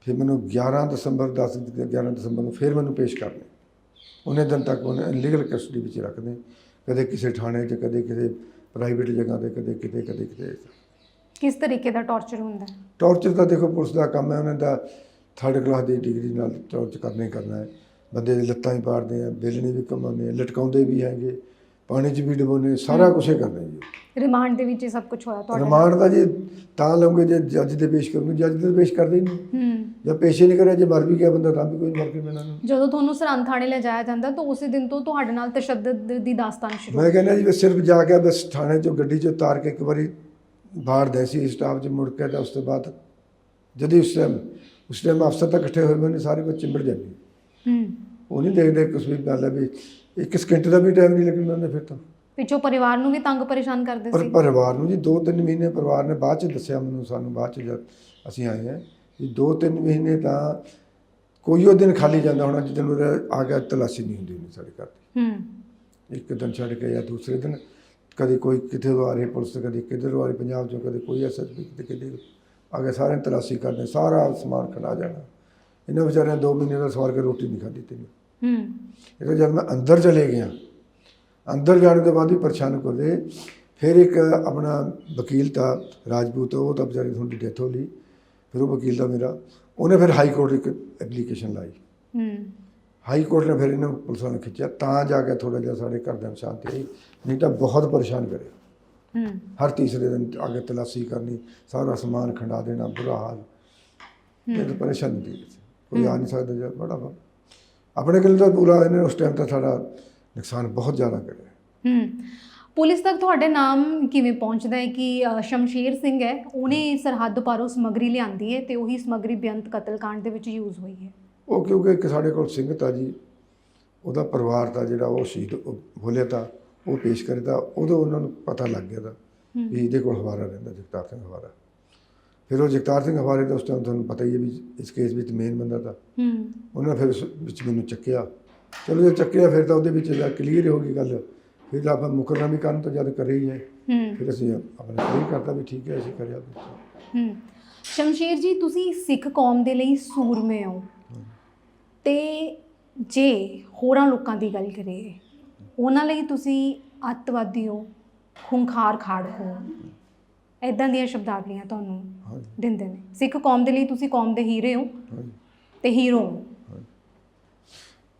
B: ਫਿਰ ਮੈਨੂੰ 11 ਦਸੰਬਰ 10 ਤੇ 11 ਦਸੰਬਰ ਨੂੰ ਫਿਰ ਮੈਨੂੰ ਪੇਸ਼ ਕਰਨੇ ਉਹਨੇ ਦਿਨ ਤੱਕ ਉਹਨੇ ਲੀਗਲ ਕਸਟਡੀ ਵਿੱਚ ਰੱਖਦੇ ਕਦੇ ਕਿਸੇ ਥਾਣੇ 'ਚ, ਕਦੇ ਕਿਸੇ ਪ੍ਰਾਈਵੇਟ ਜਗ੍ਹਾ ਤੇ, ਕਦੇ ਕਿਤੇ ਕਦੇ ਕਿਤੇ।
A: ਕਿਸ ਤਰੀਕੇ ਦਾ ਟੌਰਚਰ ਹੁੰਦਾ? ਹੈ
B: ਟੌਰਚਰ ਤਾਂ ਦੇਖੋ ਪੁਲਿਸ ਦਾ ਕੰਮ ਹੈ ਉਹਨਾਂ ਦਾ ਥਰਡ ਕਲਾਸ ਦੀ ਡਿਗਰੀ ਨਾਲ ਟੌਰਚਰ ਕਰਨਾ ਹੀ ਕਰਨਾ ਹੈ। ਬੰਦੇ ਦੀ ਲੱਤਾਂ ਹੀ ਪਾੜਦੇ ਆ ਬੇਲਣੇ ਵੀ ਕਮਾਉਂਦੇ ਆ ਲਟਕਾਉਂਦੇ ਵੀ ਹੈਗੇ ਪਾਣੀ 'ਚ ਵੀ ਡਬੋਨੇ ਸਾਰਾ ਕੁਝ ਹੀ ਕਰਦੇ ਜੀ
A: ਰਿਮਾਂਡ ਦੇ ਵਿੱਚ ਸਭ ਕੁਝ ਹੋਇਆ ਤੁਹਾਡੇ
B: ਰਿਮਾਂਡ ਦਾ ਜੀ ਤਾਂ ਲਓਗੇ ਜੇ ਜੱਜ ਦੇ ਪੇਸ਼ ਕਰੂਗੇ ਜੱਜ ਦੇ ਪੇਸ਼ ਕਰਦੇ ਹੀ ਨਹੀਂ।
A: ਹੂੰ
B: ਜਾਂ ਪੇਸ਼ ਹੀ ਨਹੀਂ ਕਰਿਆ ਜੇ ਮਰ ਵੀ ਗਿਆ ਬੰਦਾ ਤਾਂ ਵੀ ਕੋਈ ਮਰ ਕੇ ਮਿਲਣਾ ਨਹੀਂ।
A: ਜਦੋਂ ਤੁਹਾਨੂੰ ਸਰਹੰਦ ਥਾਣੇ ਲਿਜਾਇਆ ਜਾਂਦਾ ਤਾਂ ਉਸੇ ਦਿਨ ਤੋਂ ਤੁਹਾਡੇ ਨਾਲ ਤਸ਼ੱਦਦ ਦੀ ਦਾਸਤਾਨ ਸ਼ੁਰੂ
B: ਮੈਂ ਕਹਿੰਦਾ ਜੀ ਬਸ ਸਿਰਫ ਜਾ ਕੇ ਬਸ ਥਾਣੇ 'ਚੋਂ ਗੱਡੀ 'ਚੋਂ ਉਤਾਰ ਕੇ ਇੱਕ ਵਾਰੀ ਬਾਹਰ ਦੇ ਸੀ ਸਟਾਫ 'ਚ ਮੁੜ ਕੇ ਤਾਂ ਉਸ ਤੋਂ ਬਾਅਦ ਜਦ ਉਸ ਟਾਈਮ ਉਸ ਟਾਈਮ ਅਫਸਰ ਤਾਂ ਇਕੱਠੇ ਹੋਏ ਹੋਏ ਨੇ ਸਾਰੇ ਬੱਚੇ ਚਿੰਬੜ ਜਾਂਦੇ
A: ਹੂੰ।
B: ਉਹ ਨਹੀਂ ਦੇਖਦੇ ਕੁਛ ਵੀ ਗੱਲ ਹੈ ਵੀ ਇੱਕ ਸਕਿੰਟ ਦਾ ਵੀ ਟਾਈਮ ਨਹੀਂ ਲੱਗਣਾ ਉਹਨੇ ਫਿਰ ਤਾਂ।
A: ਪਿੱਛੋਂ ਪਰਿਵਾਰ ਨੂੰ ਵੀ ਤੰਗ ਪਰੇਸ਼ਾਨ ਕਰਦੇ
B: ਪਰ
A: ਸੀ।
B: ਪਰਿਵਾਰ ਨੂੰ ਜੀ 2-3 ਮਹੀਨੇ ਪਰਿਵਾਰ ਨੇ ਬਾਅਦ ਚ ਦੱਸਿਆ ਮੈਨੂੰ ਸਾਨੂੰ ਬਾਅਦ ਚ ਜਦ ਅਸੀਂ ਆਏ ਹਾਂ ਵੀ 2-3 ਮਹੀਨੇ ਤਾਂ ਕੋਈ ਉਹ ਦਿਨ ਖਾਲੀ ਜਾਂਦਾ ਹੋਣਾ ਜਿੱਦਣ ਉਹਦਾ ਆ ਗਿਆ ਤਲਾਸ਼ੀ ਨਹੀਂ ਹੁੰਦੀ ਹੁੰਦੀ ਸਾਡੇ ਘਰ ਦੀ।
A: ਹੂੰ।
B: ਇੱਕ ਦਿਨ ਛੱਡ ਕੇ ਜਾਂ ਦੂਸਰੇ ਦਿਨ ਕਦੇ ਕੋਈ ਕਿਤੇ ਤੋਂ ਆ ਰਹੀ ਪੁਲਿਸ ਕਦੇ ਕਿੱਧਰ ਆ ਰਹੀ ਪੰਜਾਬ ਚੋਂ ਕਦੇ ਕੋਈ ਐਸਐਸਪੀ ਕਿਤੇ ਕਿਤੇ ਆ ਕੇ ਸਾਰਿਆਂ ਨੇ ਤਲਾਸ਼ੀ ਕਰਦੇ ਸਾਰਾ ਸਮਾਨ ਖੜਾ ਜਾਣਾ। ਇਹਨਾਂ ਵਿਚਾਰਿਆਂ 2 ਮਹੀਨੇ ਦਾ ਸਵਾਰ ਕੇ ਰੋਟੀ ਨਹੀਂ ਖਾਧੀ ਤੇ
A: ਹੂੰ।
B: ਇਹ ਤਾਂ ਜਦ ਮੈਂ ਅੰਦਰ ਚਲੇ ਗਿਆ ਅੰਦਰ ਜਾਣ ਤੋਂ ਬਾਅਦ ਵੀ ਪਰੇਸ਼ਾਨ ਕਰਦੇ ਫਿਰ ਇੱਕ ਆਪਣਾ ਵਕੀਲ ਤਾਂ ਰਾਜਪੂਤ ਉਹ ਤਾਂ ਵਿਚਾਰੀ ਤੁਹਾਡੀ ਡੈਥ ਹੋ ਲਈ ਫਿਰ ਉਹ ਵਕੀਲ ਦਾ ਮੇਰਾ ਉਹਨੇ ਫਿਰ ਹਾਈ ਕੋਰਟ ਇੱਕ ਐਪਲੀਕੇਸ਼ਨ ਲਾਈ।
A: ਹੂੰ।
B: ਹਾਈ ਕੋਰਟ ਨੇ ਫਿਰ ਇਹਨੂੰ ਪੁਲਿਸ ਵਾਲਿਆਂ ਨੇ ਖਿੱਚਿਆ ਤਾਂ ਜਾ ਕੇ ਥੋੜਾ ਜਿਹਾ ਸਾਡੇ ਘਰ ਦੇ ਸ਼ਾਂਤੀ ਆਈ। ਨਹੀਂ ਤਾਂ ਬਹੁਤ ਪਰੇਸ਼ਾਨ ਕਰਿਆ।
A: ਹੂੰ।
B: ਹਰ ਤੀਸਰੇ ਦਿਨ ਕੇ ਤਲਾਸ਼ੀ ਕਰਨੀ ਸਾਰਾ ਸਮਾਨ ਖੰਡਾ ਦੇਣਾ ਬੁਰਾ ਹਾਲ। ਇਹ ਤਾਂ ਪਰੇਸ਼ਾਨੀ ਦੀ ਕੋਈ ਆ ਨਹੀਂ ਸਕਦਾ ਜਦ ਬੜਾ ਵਾ। ਆਪਣੇ ਕੋਲ ਤਾਂ ਪੂਰਾ ਇਹਨੇ ਉਸ ਟਾਈਮ ਤਾਂ ਸਾਡਾ ਨੁਕਸਾਨ ਬਹੁਤ ਜ਼ਿਆਦਾ ਕਰਿਆ।
A: ਹੂੰ। ਪੁਲਿਸ ਤੱਕ ਤੁਹਾਡੇ ਨਾਮ ਕਿਵੇਂ ਪਹੁੰਚਦਾ ਹੈ ਕਿ ਸ਼ਮਸ਼ੀਰ ਸਿੰਘ ਹੈ ਉਹਨੇ ਸਰਹੱਦ ਪਾਰੋਂ ਸਮਗਰੀ ਲਿਆਂਦੀ ਹੈ ਤੇ ਉਹੀ ਸਮਗਰੀ ਬੇਅੰਤ ਕਤਲकांड ਦੇ ਵਿੱਚ ਯੂਜ਼ ਹੋਈ ਹੈ?
B: ਉਹ ਕਿਉਂਕਿ ਇੱਕ ਸਾਡੇ ਕੋਲ ਸਿੰਘ ਤਾ ਜੀ ਉਹਦਾ ਪਰਿਵਾਰ ਦਾ ਜਿਹੜਾ ਉਹ ਸ਼ਹੀਦ ਬੋਲਿਆ ਤਾਂ ਉਹ ਪੇਸ਼ ਕਰੇ ਤਾਂ ਉਦੋਂ ਉਹਨਾਂ ਨੂੰ ਪਤਾ ਲੱਗ ਗਿਆ ਤਾਂ। ਵੀ ਇਹਦੇ ਕੋਲ ਹਵਾਰਾ ਰਹਿੰਦਾ ਜਗਤਾਰ ਸਿੰਘ ਹਵਾਰਾ। ਫਿਰ ਉਹ ਜਗਤਾਰ ਸਿੰਘ ਹਵਾਰੇ ਦਾ ਉਸ ਟਾਈਮ ਤੁਹਾਨੂੰ ਪਤਾ ਹੀ ਹੈ ਵੀ ਇਸ ਕੇਸ ਵਿੱਚ ਮੇਨ ਬੰਦਾ ਤਾਂ ਉਹਨਾਂ ਫਿਰ ਵਿੱਚ ਮੈਨੂੰ ਚੱਕਿਆ। ਚਲੋ ਜੇ ਚੱਕਿਆ ਫਿਰ ਤਾਂ ਉਹਦੇ ਵਿੱਚ ਕਲੀਅਰ ਹੋ ਗਈ ਗੱਲ। ਫਿਰ ਆਪਾਂ ਮੁਕਰਨਾ ਵੀ ਕਰਨ ਤੋਂ ਜਦ ਕਰੇ ਹੀ ਹੈ। ਫਿਰ ਅਸੀਂ ਆਪਣਾ ਕਲੀਅਰ ਕਰਤਾ ਵੀ ਠੀਕ ਹੈ ਅਸੀਂ ਕਰਿਆ।
A: ਹੂੰ। ਸ਼ਮਸ਼ੀਰ ਜੀ ਤੁਸੀਂ ਸਿੱਖ ਕੌਮ ਦੇ ਲਈ ਸੂਰਮੇ ਹੋ। ਤੇ ਜੇ ਹੋਰਾਂ ਲੋਕਾਂ ਦੀ ਗੱਲ ਕਰੀਏ ਉਹਨਾਂ ਲਈ ਤੁਸੀਂ ਅੱਤਵਾਦੀ ਹੋ ਖੁੰਖਾਰ ਖਾੜ ਹੋ ਐਦਾਂ ਦੀਆਂ ਸ਼ਬਦਾਵਲੀਆਂ ਤੁਹਾਨੂੰ ਦਿੰਦੇ ਨੇ। ਸਿੱਖ ਕੌਮ ਦੇ ਲਈ ਤੁਸੀਂ ਕੌਮ ਦੇ ਹੀਰੇ ਹੋ ਤੇ ਹੀਰੋ ਹੋ।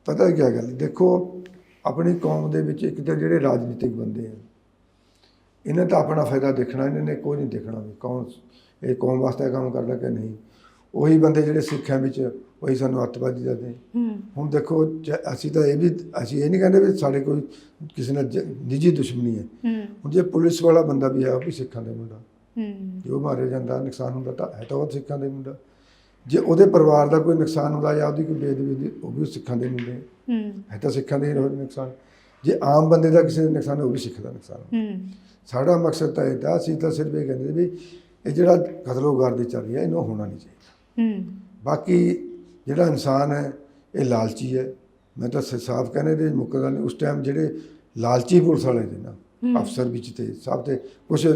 B: ਪਤਾ ਕੀ ਗੱਲ? ਦੇਖੋ ਆਪਣੀ ਕੌਮ ਦੇ ਵਿੱਚ ਇੱਕ ਤਾਂ ਜਿਹੜੇ ਰਾਜਨੀਤਿਕ ਬੰਦੇ ਆ ਇਹਨਾਂ ਤਾਂ ਆਪਣਾ ਫਾਇਦਾ ਦੇਖਣਾ ਇਹਨਾਂ ਨੇ ਕੋਈ ਨਹੀਂ ਦੇਖਣਾ ਵੀ ਕੌਣ ਇਹ ਕੌਮ ਵਾਸਤੇ ਕੰਮ ਕਰਦਾ ਕਿ ਨਹੀਂ। ਉਹੀ ਬੰਦੇ ਜਿਹੜੇ ਸਿੱਖਾਂ ਵਿੱਚ ਉਹੀ ਸਾਨੂੰ ਅੱਤਵਾਦੀ ਦੱਸਦੇ
A: ਹੂੰ।
B: ਹੁਣ ਦੇਖੋ ਅਸੀਂ ਤਾਂ ਇਹ ਵੀ ਅਸੀਂ ਇਹ ਨਹੀਂ ਕਹਿੰਦੇ ਵੀ ਸਾਡੇ ਕੋਈ ਕਿਸੇ ਨਾਲ ਨਿੱਜੀ ਦੁਸ਼ਮਣੀ ਹੈ।
A: ਹੂੰ।
B: ਹੁਣ ਜੇ ਪੁਲਿਸ ਵਾਲਾ ਬੰਦਾ ਵੀ ਹੈ ਉਹ ਵੀ ਸਿੱਖਾਂ ਦਾ ਮੁੰਡਾ।
A: ਹੂੰ।
B: ਜੋ ਮਾਰਿਆ ਜਾਂਦਾ ਨੁਕਸਾਨ ਹੁੰਦਾ ਤਾਂ ਹੈ ਤਾਂ ਉਹ ਸਿੱਖਾਂ ਦੇ ਮੁੰਡਾ। ਜੇ ਉਹਦੇ ਪਰਿਵਾਰ ਦਾ ਕੋਈ ਨੁਕਸਾਨ ਹੁੰਦਾ ਜਾਂ ਉਹਦੀ ਕੋਈ ਬੇਦਬੀ ਹੁੰਦੀ ਉਹ ਵੀ ਸਿੱਖਾਂ ਦੇ ਮੁੰਡੇ।
A: ਹੂੰ।
B: ਹੈ ਤਾਂ ਸਿੱਖਾਂ ਦੇ ਹੀ ਹੋਏ ਨੁਕਸਾਨ। ਜੇ ਆਮ ਬੰਦੇ ਦਾ ਕਿਸੇ ਦਾ ਨੁਕਸਾਨ ਉਹ ਵੀ ਸਿੱਖ ਦਾ ਨੁਕਸਾਨ
A: ਹੂੰ।
B: ਸਾਡਾ ਮਕਸਦ ਤਾਂ ਇਹ ਤਾਂ ਅਸੀਂ ਤਾਂ ਸਿਰਫ ਇਹ ਕਹਿੰਦੇ ਵੀ ਇਹ ਜਿਹੜਾ ਕਤਲੋਗਾਰ ਚੱਲ ਰਿਹਾ ਇਹਨੂੰ ਹੋਣਾ ਨਹੀਂ ਚਾਹੀਦਾ।
A: ਹੂੰ।
B: ਬਾਕੀ ਜਿਹੜਾ ਇਨਸਾਨ ਹੈ ਇਹ ਲਾਲਚੀ ਹੈ। ਮੈਂ ਤਾਂ ਸਾਫ਼ ਕਹਿੰਦੇ ਮੁੱਕਦਾ ਨਹੀਂ। ਉਸ ਟਾਈਮ ਜਿਹੜੇ ਲਾਲਚੀ ਪੁਲਿਸ ਵਾਲੇ ਨੇ ਨਾ
A: ਹੂੰ।
B: ਅਫਸਰ ਵਿੱਚ ਤੇ ਸਭ ਤੇ ਕੁਝ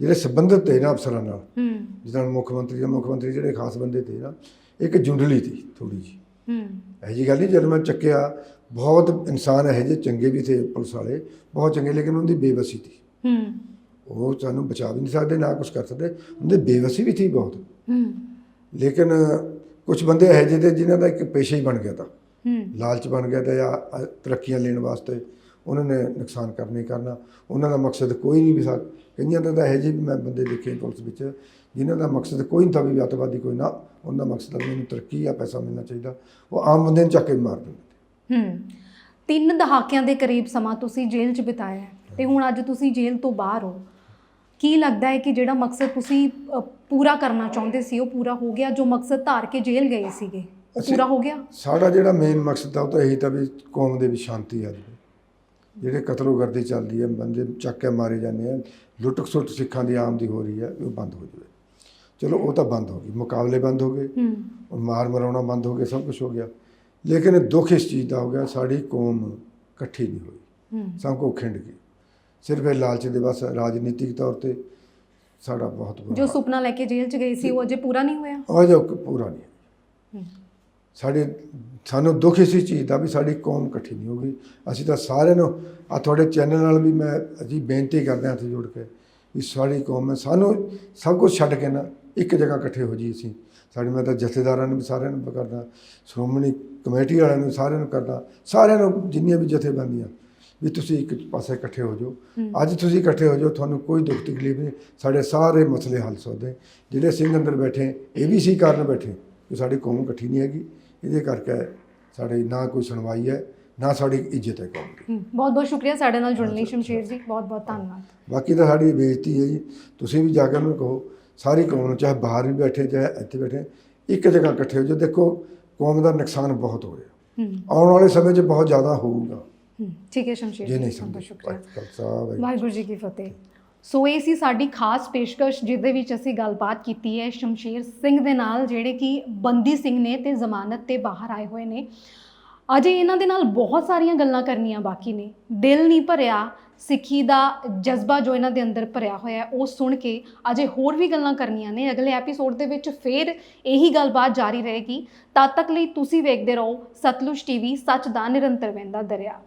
B: ਜਿਹੜੇ ਸੰਬੰਧਿਤ ਤੇ ਨਾ ਅਫਸਰਾਂ ਨਾਲ
A: ਹੂੰ।
B: ਜਿੱਦਾਂ ਮੁੱਖ ਮੰਤਰੀ ਜਾਂ ਮੁੱਖ ਮੰਤਰੀ ਜਿਹੜੇ ਖਾਸ ਬੰਦੇ ਤੇ ਨਾ ਇੱਕ ਜੁੰਡਲੀ ਸੀ ਥੋੜੀ ਜੀ
A: ਹੂੰ।
B: ਇਹੋ ਜੀ ਗੱਲ ਨਹੀਂ ਜਦ ਮੈਂ ਚੱਕਿਆ ਬਹੁਤ ਇਨਸਾਨ ਇਹੋ ਜਿਹੇ ਚੰਗੇ ਵੀ ਥੇ ਪੁਲਿਸ ਵਾਲੇ ਬਹੁਤ ਚੰਗੇ ਲੇਕਿਨ ਉਹਦੀ ਬੇਵਸੀ ਸੀ।
A: ਹੂੰ।
B: ਉਹ ਸਾਨੂੰ ਬਚਾ ਵੀ ਨਹੀਂ ਸਕਦੇ ਨਾ ਕੁਝ ਕਰ ਸਕਦੇ। ਉਹਦੀ ਬੇਵਸੀ ਵੀ ਸੀ ਬਹੁਤ।
A: ਹੂੰ।
B: ਲੇਕਿਨ ਕੁਝ ਬੰਦੇ ਇਹੋ ਜਿਹੇ ਤੇ ਜਿਨ੍ਹਾਂ ਦਾ ਇੱਕ ਪੇਸ਼ਾ ਹੀ ਬਣ ਗਿਆ ਤਾਂ।
A: ਹੂੰ।
B: ਲਾਲਚ ਬਣ ਗਿਆ ਤਾਂ ਜਾਂ ਤਰੱਕੀਆਂ ਲੈਣ ਵਾਸਤੇ ਉਹਨਾਂ ਨੇ ਨੁਕਸਾਨ ਕਰਨਾ ਹੀ ਕਰਨਾ। ਉਹਨਾਂ ਦਾ ਮਕਸਦ ਕੋਈ ਨਹੀਂ ਵੀ ਸਾ ਕਈਆਂ ਦਾ ਤਾਂ ਜਿਹੇ ਵੀ ਮੈਂ ਬੰਦੇ ਦੇਖੇ ਪੁਲਿਸ ਵਿੱਚ ਜਿਨ੍ਹਾਂ ਦਾ ਮਕਸਦ ਕੋਈ ਨਹੀਂ ਤਾਂ ਵੀ ਅੱਤਵਾਦੀ ਕੋਈ ਨਾ ਉਹਨਾਂ ਦਾ ਮਕਸਦ ਹੈ ਮੈਨੂੰ ਤਰੱਕੀ ਜਾਂ ਪੈਸਾ ਮਿਲਣਾ ਚਾਹੀਦਾ। ਉਹ ਆਮ ਬੰਦੇ ਨੂੰ ਚੱਕ ਕੇ ਮਾਰ ਦਿੰਦੇ
A: ਹੂੰ। ਤਿੰਨ ਦਹਾਕਿਆਂ ਦੇ ਕਰੀਬ ਸਮਾਂ ਤੁਸੀਂ ਜੇਲ੍ਹ 'ਚ ਬਿਤਾਇਆ ਹੈ ਤੇ ਹੁਣ ਅੱਜ ਤੁਸੀਂ ਜੇਲ੍ਹ ਤੋਂ ਬਾਹਰ ਹੋ। ਕੀ ਲੱਗਦਾ ਹੈ ਕਿ ਜਿਹੜਾ ਮਕਸਦ ਤੁਸੀਂ ਅ, ਪੂਰਾ ਕਰਨਾ ਚਾਹੁੰਦੇ ਸੀ ਉਹ ਪੂਰਾ ਹੋ ਗਿਆ ਜੋ ਮਕਸਦ ਧਾਰ ਕੇ ਜੇਲ੍ਹ ਗਏ ਸੀਗੇ? ਉਹ
B: ਅਸੀਂ-
A: ਪੂਰਾ ਹੋ ਗਿਆ?
B: ਸਾਡਾ ਜਿਹੜਾ ਮੇਨ ਮਕਸਦ ਆ ਉਹ ਤਾਂ ਇਹੀ ਤਾਂ ਵੀ ਕੌਮ ਦੇ ਵਿੱਚ ਸ਼ਾਂਤੀ ਆ ਜਾਵੇ। ਜਿਹੜੇ ਕਤਲੋਗਰਦੀ ਚੱਲਦੀ ਹੈ ਬੰਦੇ ਚੱਕ ਕੇ ਮਾਰੇ ਜਾਂਦੇ ਆ ਲੁੱਟ ਖਸੁੱਟ ਸਿੱਖਾਂ ਦੀ ਆਮ ਦੀ ਹੋ ਰਹੀ ਹੈ ਉਹ ਬੰਦ ਹੋ ਜਾਵੇ। ਚਲੋ ਉਹ ਤਾਂ ਬੰਦ ਹੋ ਗਈ। ਮੁਕਾਬਲੇ ਬੰਦ ਹੋ ਗਏ।
A: ਹੂੰ।
B: ਔਰ ਮਾਰ ਮਰਾਉਣਾ ਬੰਦ ਹੋ ਗਿਆ ਸਭ ਕੁਝ ਹੋ ਗਿਆ। ਲੇਕਿਨ ਦੁੱਖ ਇਸ ਚੀਜ਼ ਦਾ ਹੋ ਗਿਆ ਸਾਡੀ ਕੌਮ ਇਕੱਠੀ ਨਹੀਂ ਹੋਈ।
A: ਹੂੰ।
B: ਸਭ ਕੋ ਖਿੰਡ ਗਈ। ਸਿਰਫ ਇਹ ਲਾਲਚ ਦੇ ਬਸ ਰਾਜਨੀਤਿਕ ਤੌਰ ਤੇ ਸਾਡਾ ਬਹੁਤ
A: ਜੋ
B: ਬੁਰਾ
A: ਸੁਪਨਾ ਲੈ ਕੇ ਜੇਲ੍ਹ 'ਚ ਗਏ ਸੀ ਉਹ ਅਜੇ ਪੂਰਾ ਨਹੀਂ ਹੋਇਆ?
B: ਉਹ ਜੋ ਪੂਰਾ ਨਹੀਂ
A: ਹੂੰ।
B: ਸਾਡੇ ਸਾਨੂੰ ਦੁੱਖ ਇਸੇ ਚੀਜ਼ ਦਾ ਵੀ ਸਾਡੀ ਕੌਮ ਇਕੱਠੀ ਨਹੀਂ ਹੋ ਗਈ। ਅਸੀਂ ਤਾਂ ਸਾਰਿਆਂ ਨੂੰ ਆ ਤੁਹਾਡੇ ਚੈਨਲ ਨਾਲ ਵੀ ਮੈਂ ਅਸੀਂ ਬੇਨਤੀ ਕਰਦੇ ਹਾਂ ਹੱਥ ਜੋੜ ਕੇ ਵੀ ਸਾਡੀ ਕੌਮ ਹੈ ਸਾਨੂੰ ਸਭ ਕੁਝ ਛੱਡ ਕੇ ਨਾ ਇੱਕ ਜਗ੍ਹਾ ਇਕੱਠੇ ਹੋ ਜੀ ਅਸੀਂ। ਸਾਡੇ ਮੈਂ ਤਾਂ ਜਥੇਦਾਰਾਂ ਨੂੰ ਵੀ ਸਾਰਿਆਂ ਨੂੰ ਕਰਦਾ ਸ਼੍ਰੋਮਣੀ ਕਮੇਟੀ ਵਾਲਿਆਂ ਨੂੰ ਸਾਰਿਆਂ ਨੂੰ ਕਰਦਾ ਸਾਰਿਆਂ ਨੂੰ ਜਿੰਨੀਆਂ ਵੀ ਜਥੇਬੰਦੀਆਂ ਵੀ ਤੁਸੀਂ ਇੱਕ ਪਾਸੇ ਇਕੱਠੇ ਹੋ ਜਾਓ। ਅੱਜ ਤੁਸੀਂ ਇਕੱਠੇ ਹੋ ਜਾਓ ਤੁਹਾਨੂੰ ਕੋਈ ਦੁੱਖ ਤਕਲੀਫ ਨਹੀਂ। ਸਾਡੇ ਸਾਰੇ ਮਸਲੇ ਹੱਲ ਸਕਦੇ ਜਿਹੜੇ ਸਿੰਘ ਅੰਦਰ ਬੈਠੇ ਇਹ ਵੀ ਸੀ ਕਾਰਨ ਬੈਠੇ ਕਿ ਸਾਡੀ ਕੌਮ ਇਕੱਠੀ ਨਹੀਂ ਹੈਗੀ। ਇਹਦੇ ਕਰਕੇ ਸਾਡੇ ਨਾ ਕੋਈ ਸੁਣਵਾਈ ਹੈ ਨਾ ਸਾਡੀ ਇੱਜ਼ਤ ਹੈ ਕੌਮ ਦੀ।
A: ਬਹੁਤ ਬਹੁਤ ਸ਼ੁਕਰੀਆ ਸਾਡੇ ਨਾਲ ਜੁੜਨ ਲਈ ਸ਼ਮਸ਼ੇਰ ਜੀ। ਬਹੁਤ ਬਹੁਤ ਧੰਨਵਾਦ।
B: ਬਾਕੀ ਤਾਂ ਸਾਡੀ ਬੇਇੱਜ਼ਤੀ ਹੈ ਜੀ। ਤੁਸੀਂ ਵੀ ਜਾ ਕੇ ਉਹਨੂੰ ਕਹੋ ਸਾਰੀ ਕੌਮ ਨੂੰ ਚਾਹੇ ਬਾਹਰ ਵੀ ਬੈਠੇ ਚਾਹੇ ਇੱਥੇ ਬੈਠੇ ਇੱਕ ਜਗ੍ਹਾ ਇਕੱਠੇ ਹੋ ਜਾਓ। ਦੇਖੋ ਕੌਮ ਦਾ ਨੁਕਸਾਨ ਬਹੁਤ ਹੋ ਰਿਹਾ। ਆਉਣ ਵਾਲੇ ਸਮੇਂ 'ਚ ਬਹੁਤ ਜ਼ਿਆਦਾ ਹੋਊਗਾ।
A: ਠੀਕ ਹੈ ਸ਼ਮਸ਼ੇਰ
B: ਜੇ
A: ਜੀ
B: ਨਹੀਂ ਸਮਝੇ
A: ਸ਼ੁਕਰੀਆ।
B: ਵਾਹਿਗੁਰੂ
A: ਜੀ ਕੀ ਫਤਿਹ। ਸੋ ਇਹ ਸੀ ਸਾਡੀ ਖਾਸ ਪੇਸ਼ਕਸ਼ ਜਿਹਦੇ ਵਿੱਚ ਅਸੀਂ ਗੱਲਬਾਤ ਕੀਤੀ ਹੈ ਸ਼ਮਸ਼ੇਰ ਸਿੰਘ ਦੇ ਨਾਲ ਜਿਹੜੇ ਕਿ ਬੰਦੀ ਸਿੰਘ ਨੇ ਤੇ ਜ਼ਮਾਨਤ ਤੇ ਬਾਹਰ ਆਏ ਹੋਏ ਨੇ। ਅਜੇ ਇਹਨਾਂ ਦੇ ਨਾਲ ਬਹੁਤ ਸਾਰੀਆਂ ਗੱਲਾਂ ਕਰਨੀਆਂ ਬਾਕੀ ਨੇ। ਦਿਲ ਨਹੀਂ ਭਰਿਆ ਸਿੱਖੀ ਦਾ ਜਜ਼ਬਾ ਜੋ ਇਹਨਾਂ ਦੇ ਅੰਦਰ ਭਰਿਆ ਹੋਇਆ ਉਹ ਸੁਣ ਕੇ ਅਜੇ ਹੋਰ ਵੀ ਗੱਲਾਂ ਕਰਨੀਆਂ ਨੇ। ਅਗਲੇ ਐਪੀਸੋਡ ਦੇ ਵਿੱਚ ਫੇਰ ਇਹੀ ਗੱਲਬਾਤ ਜਾਰੀ ਰਹੇਗੀ। ਤਦ ਤੱਕ ਲਈ ਤੁਸੀਂ ਵੇਖਦੇ ਰਹੋ ਸਤਲੁਜ ਟੀਵੀ ਸੱਚ ਦਾ ਨਿਰੰਤਰ ਵਹਿੰਦਾ ਦਰਿਆ।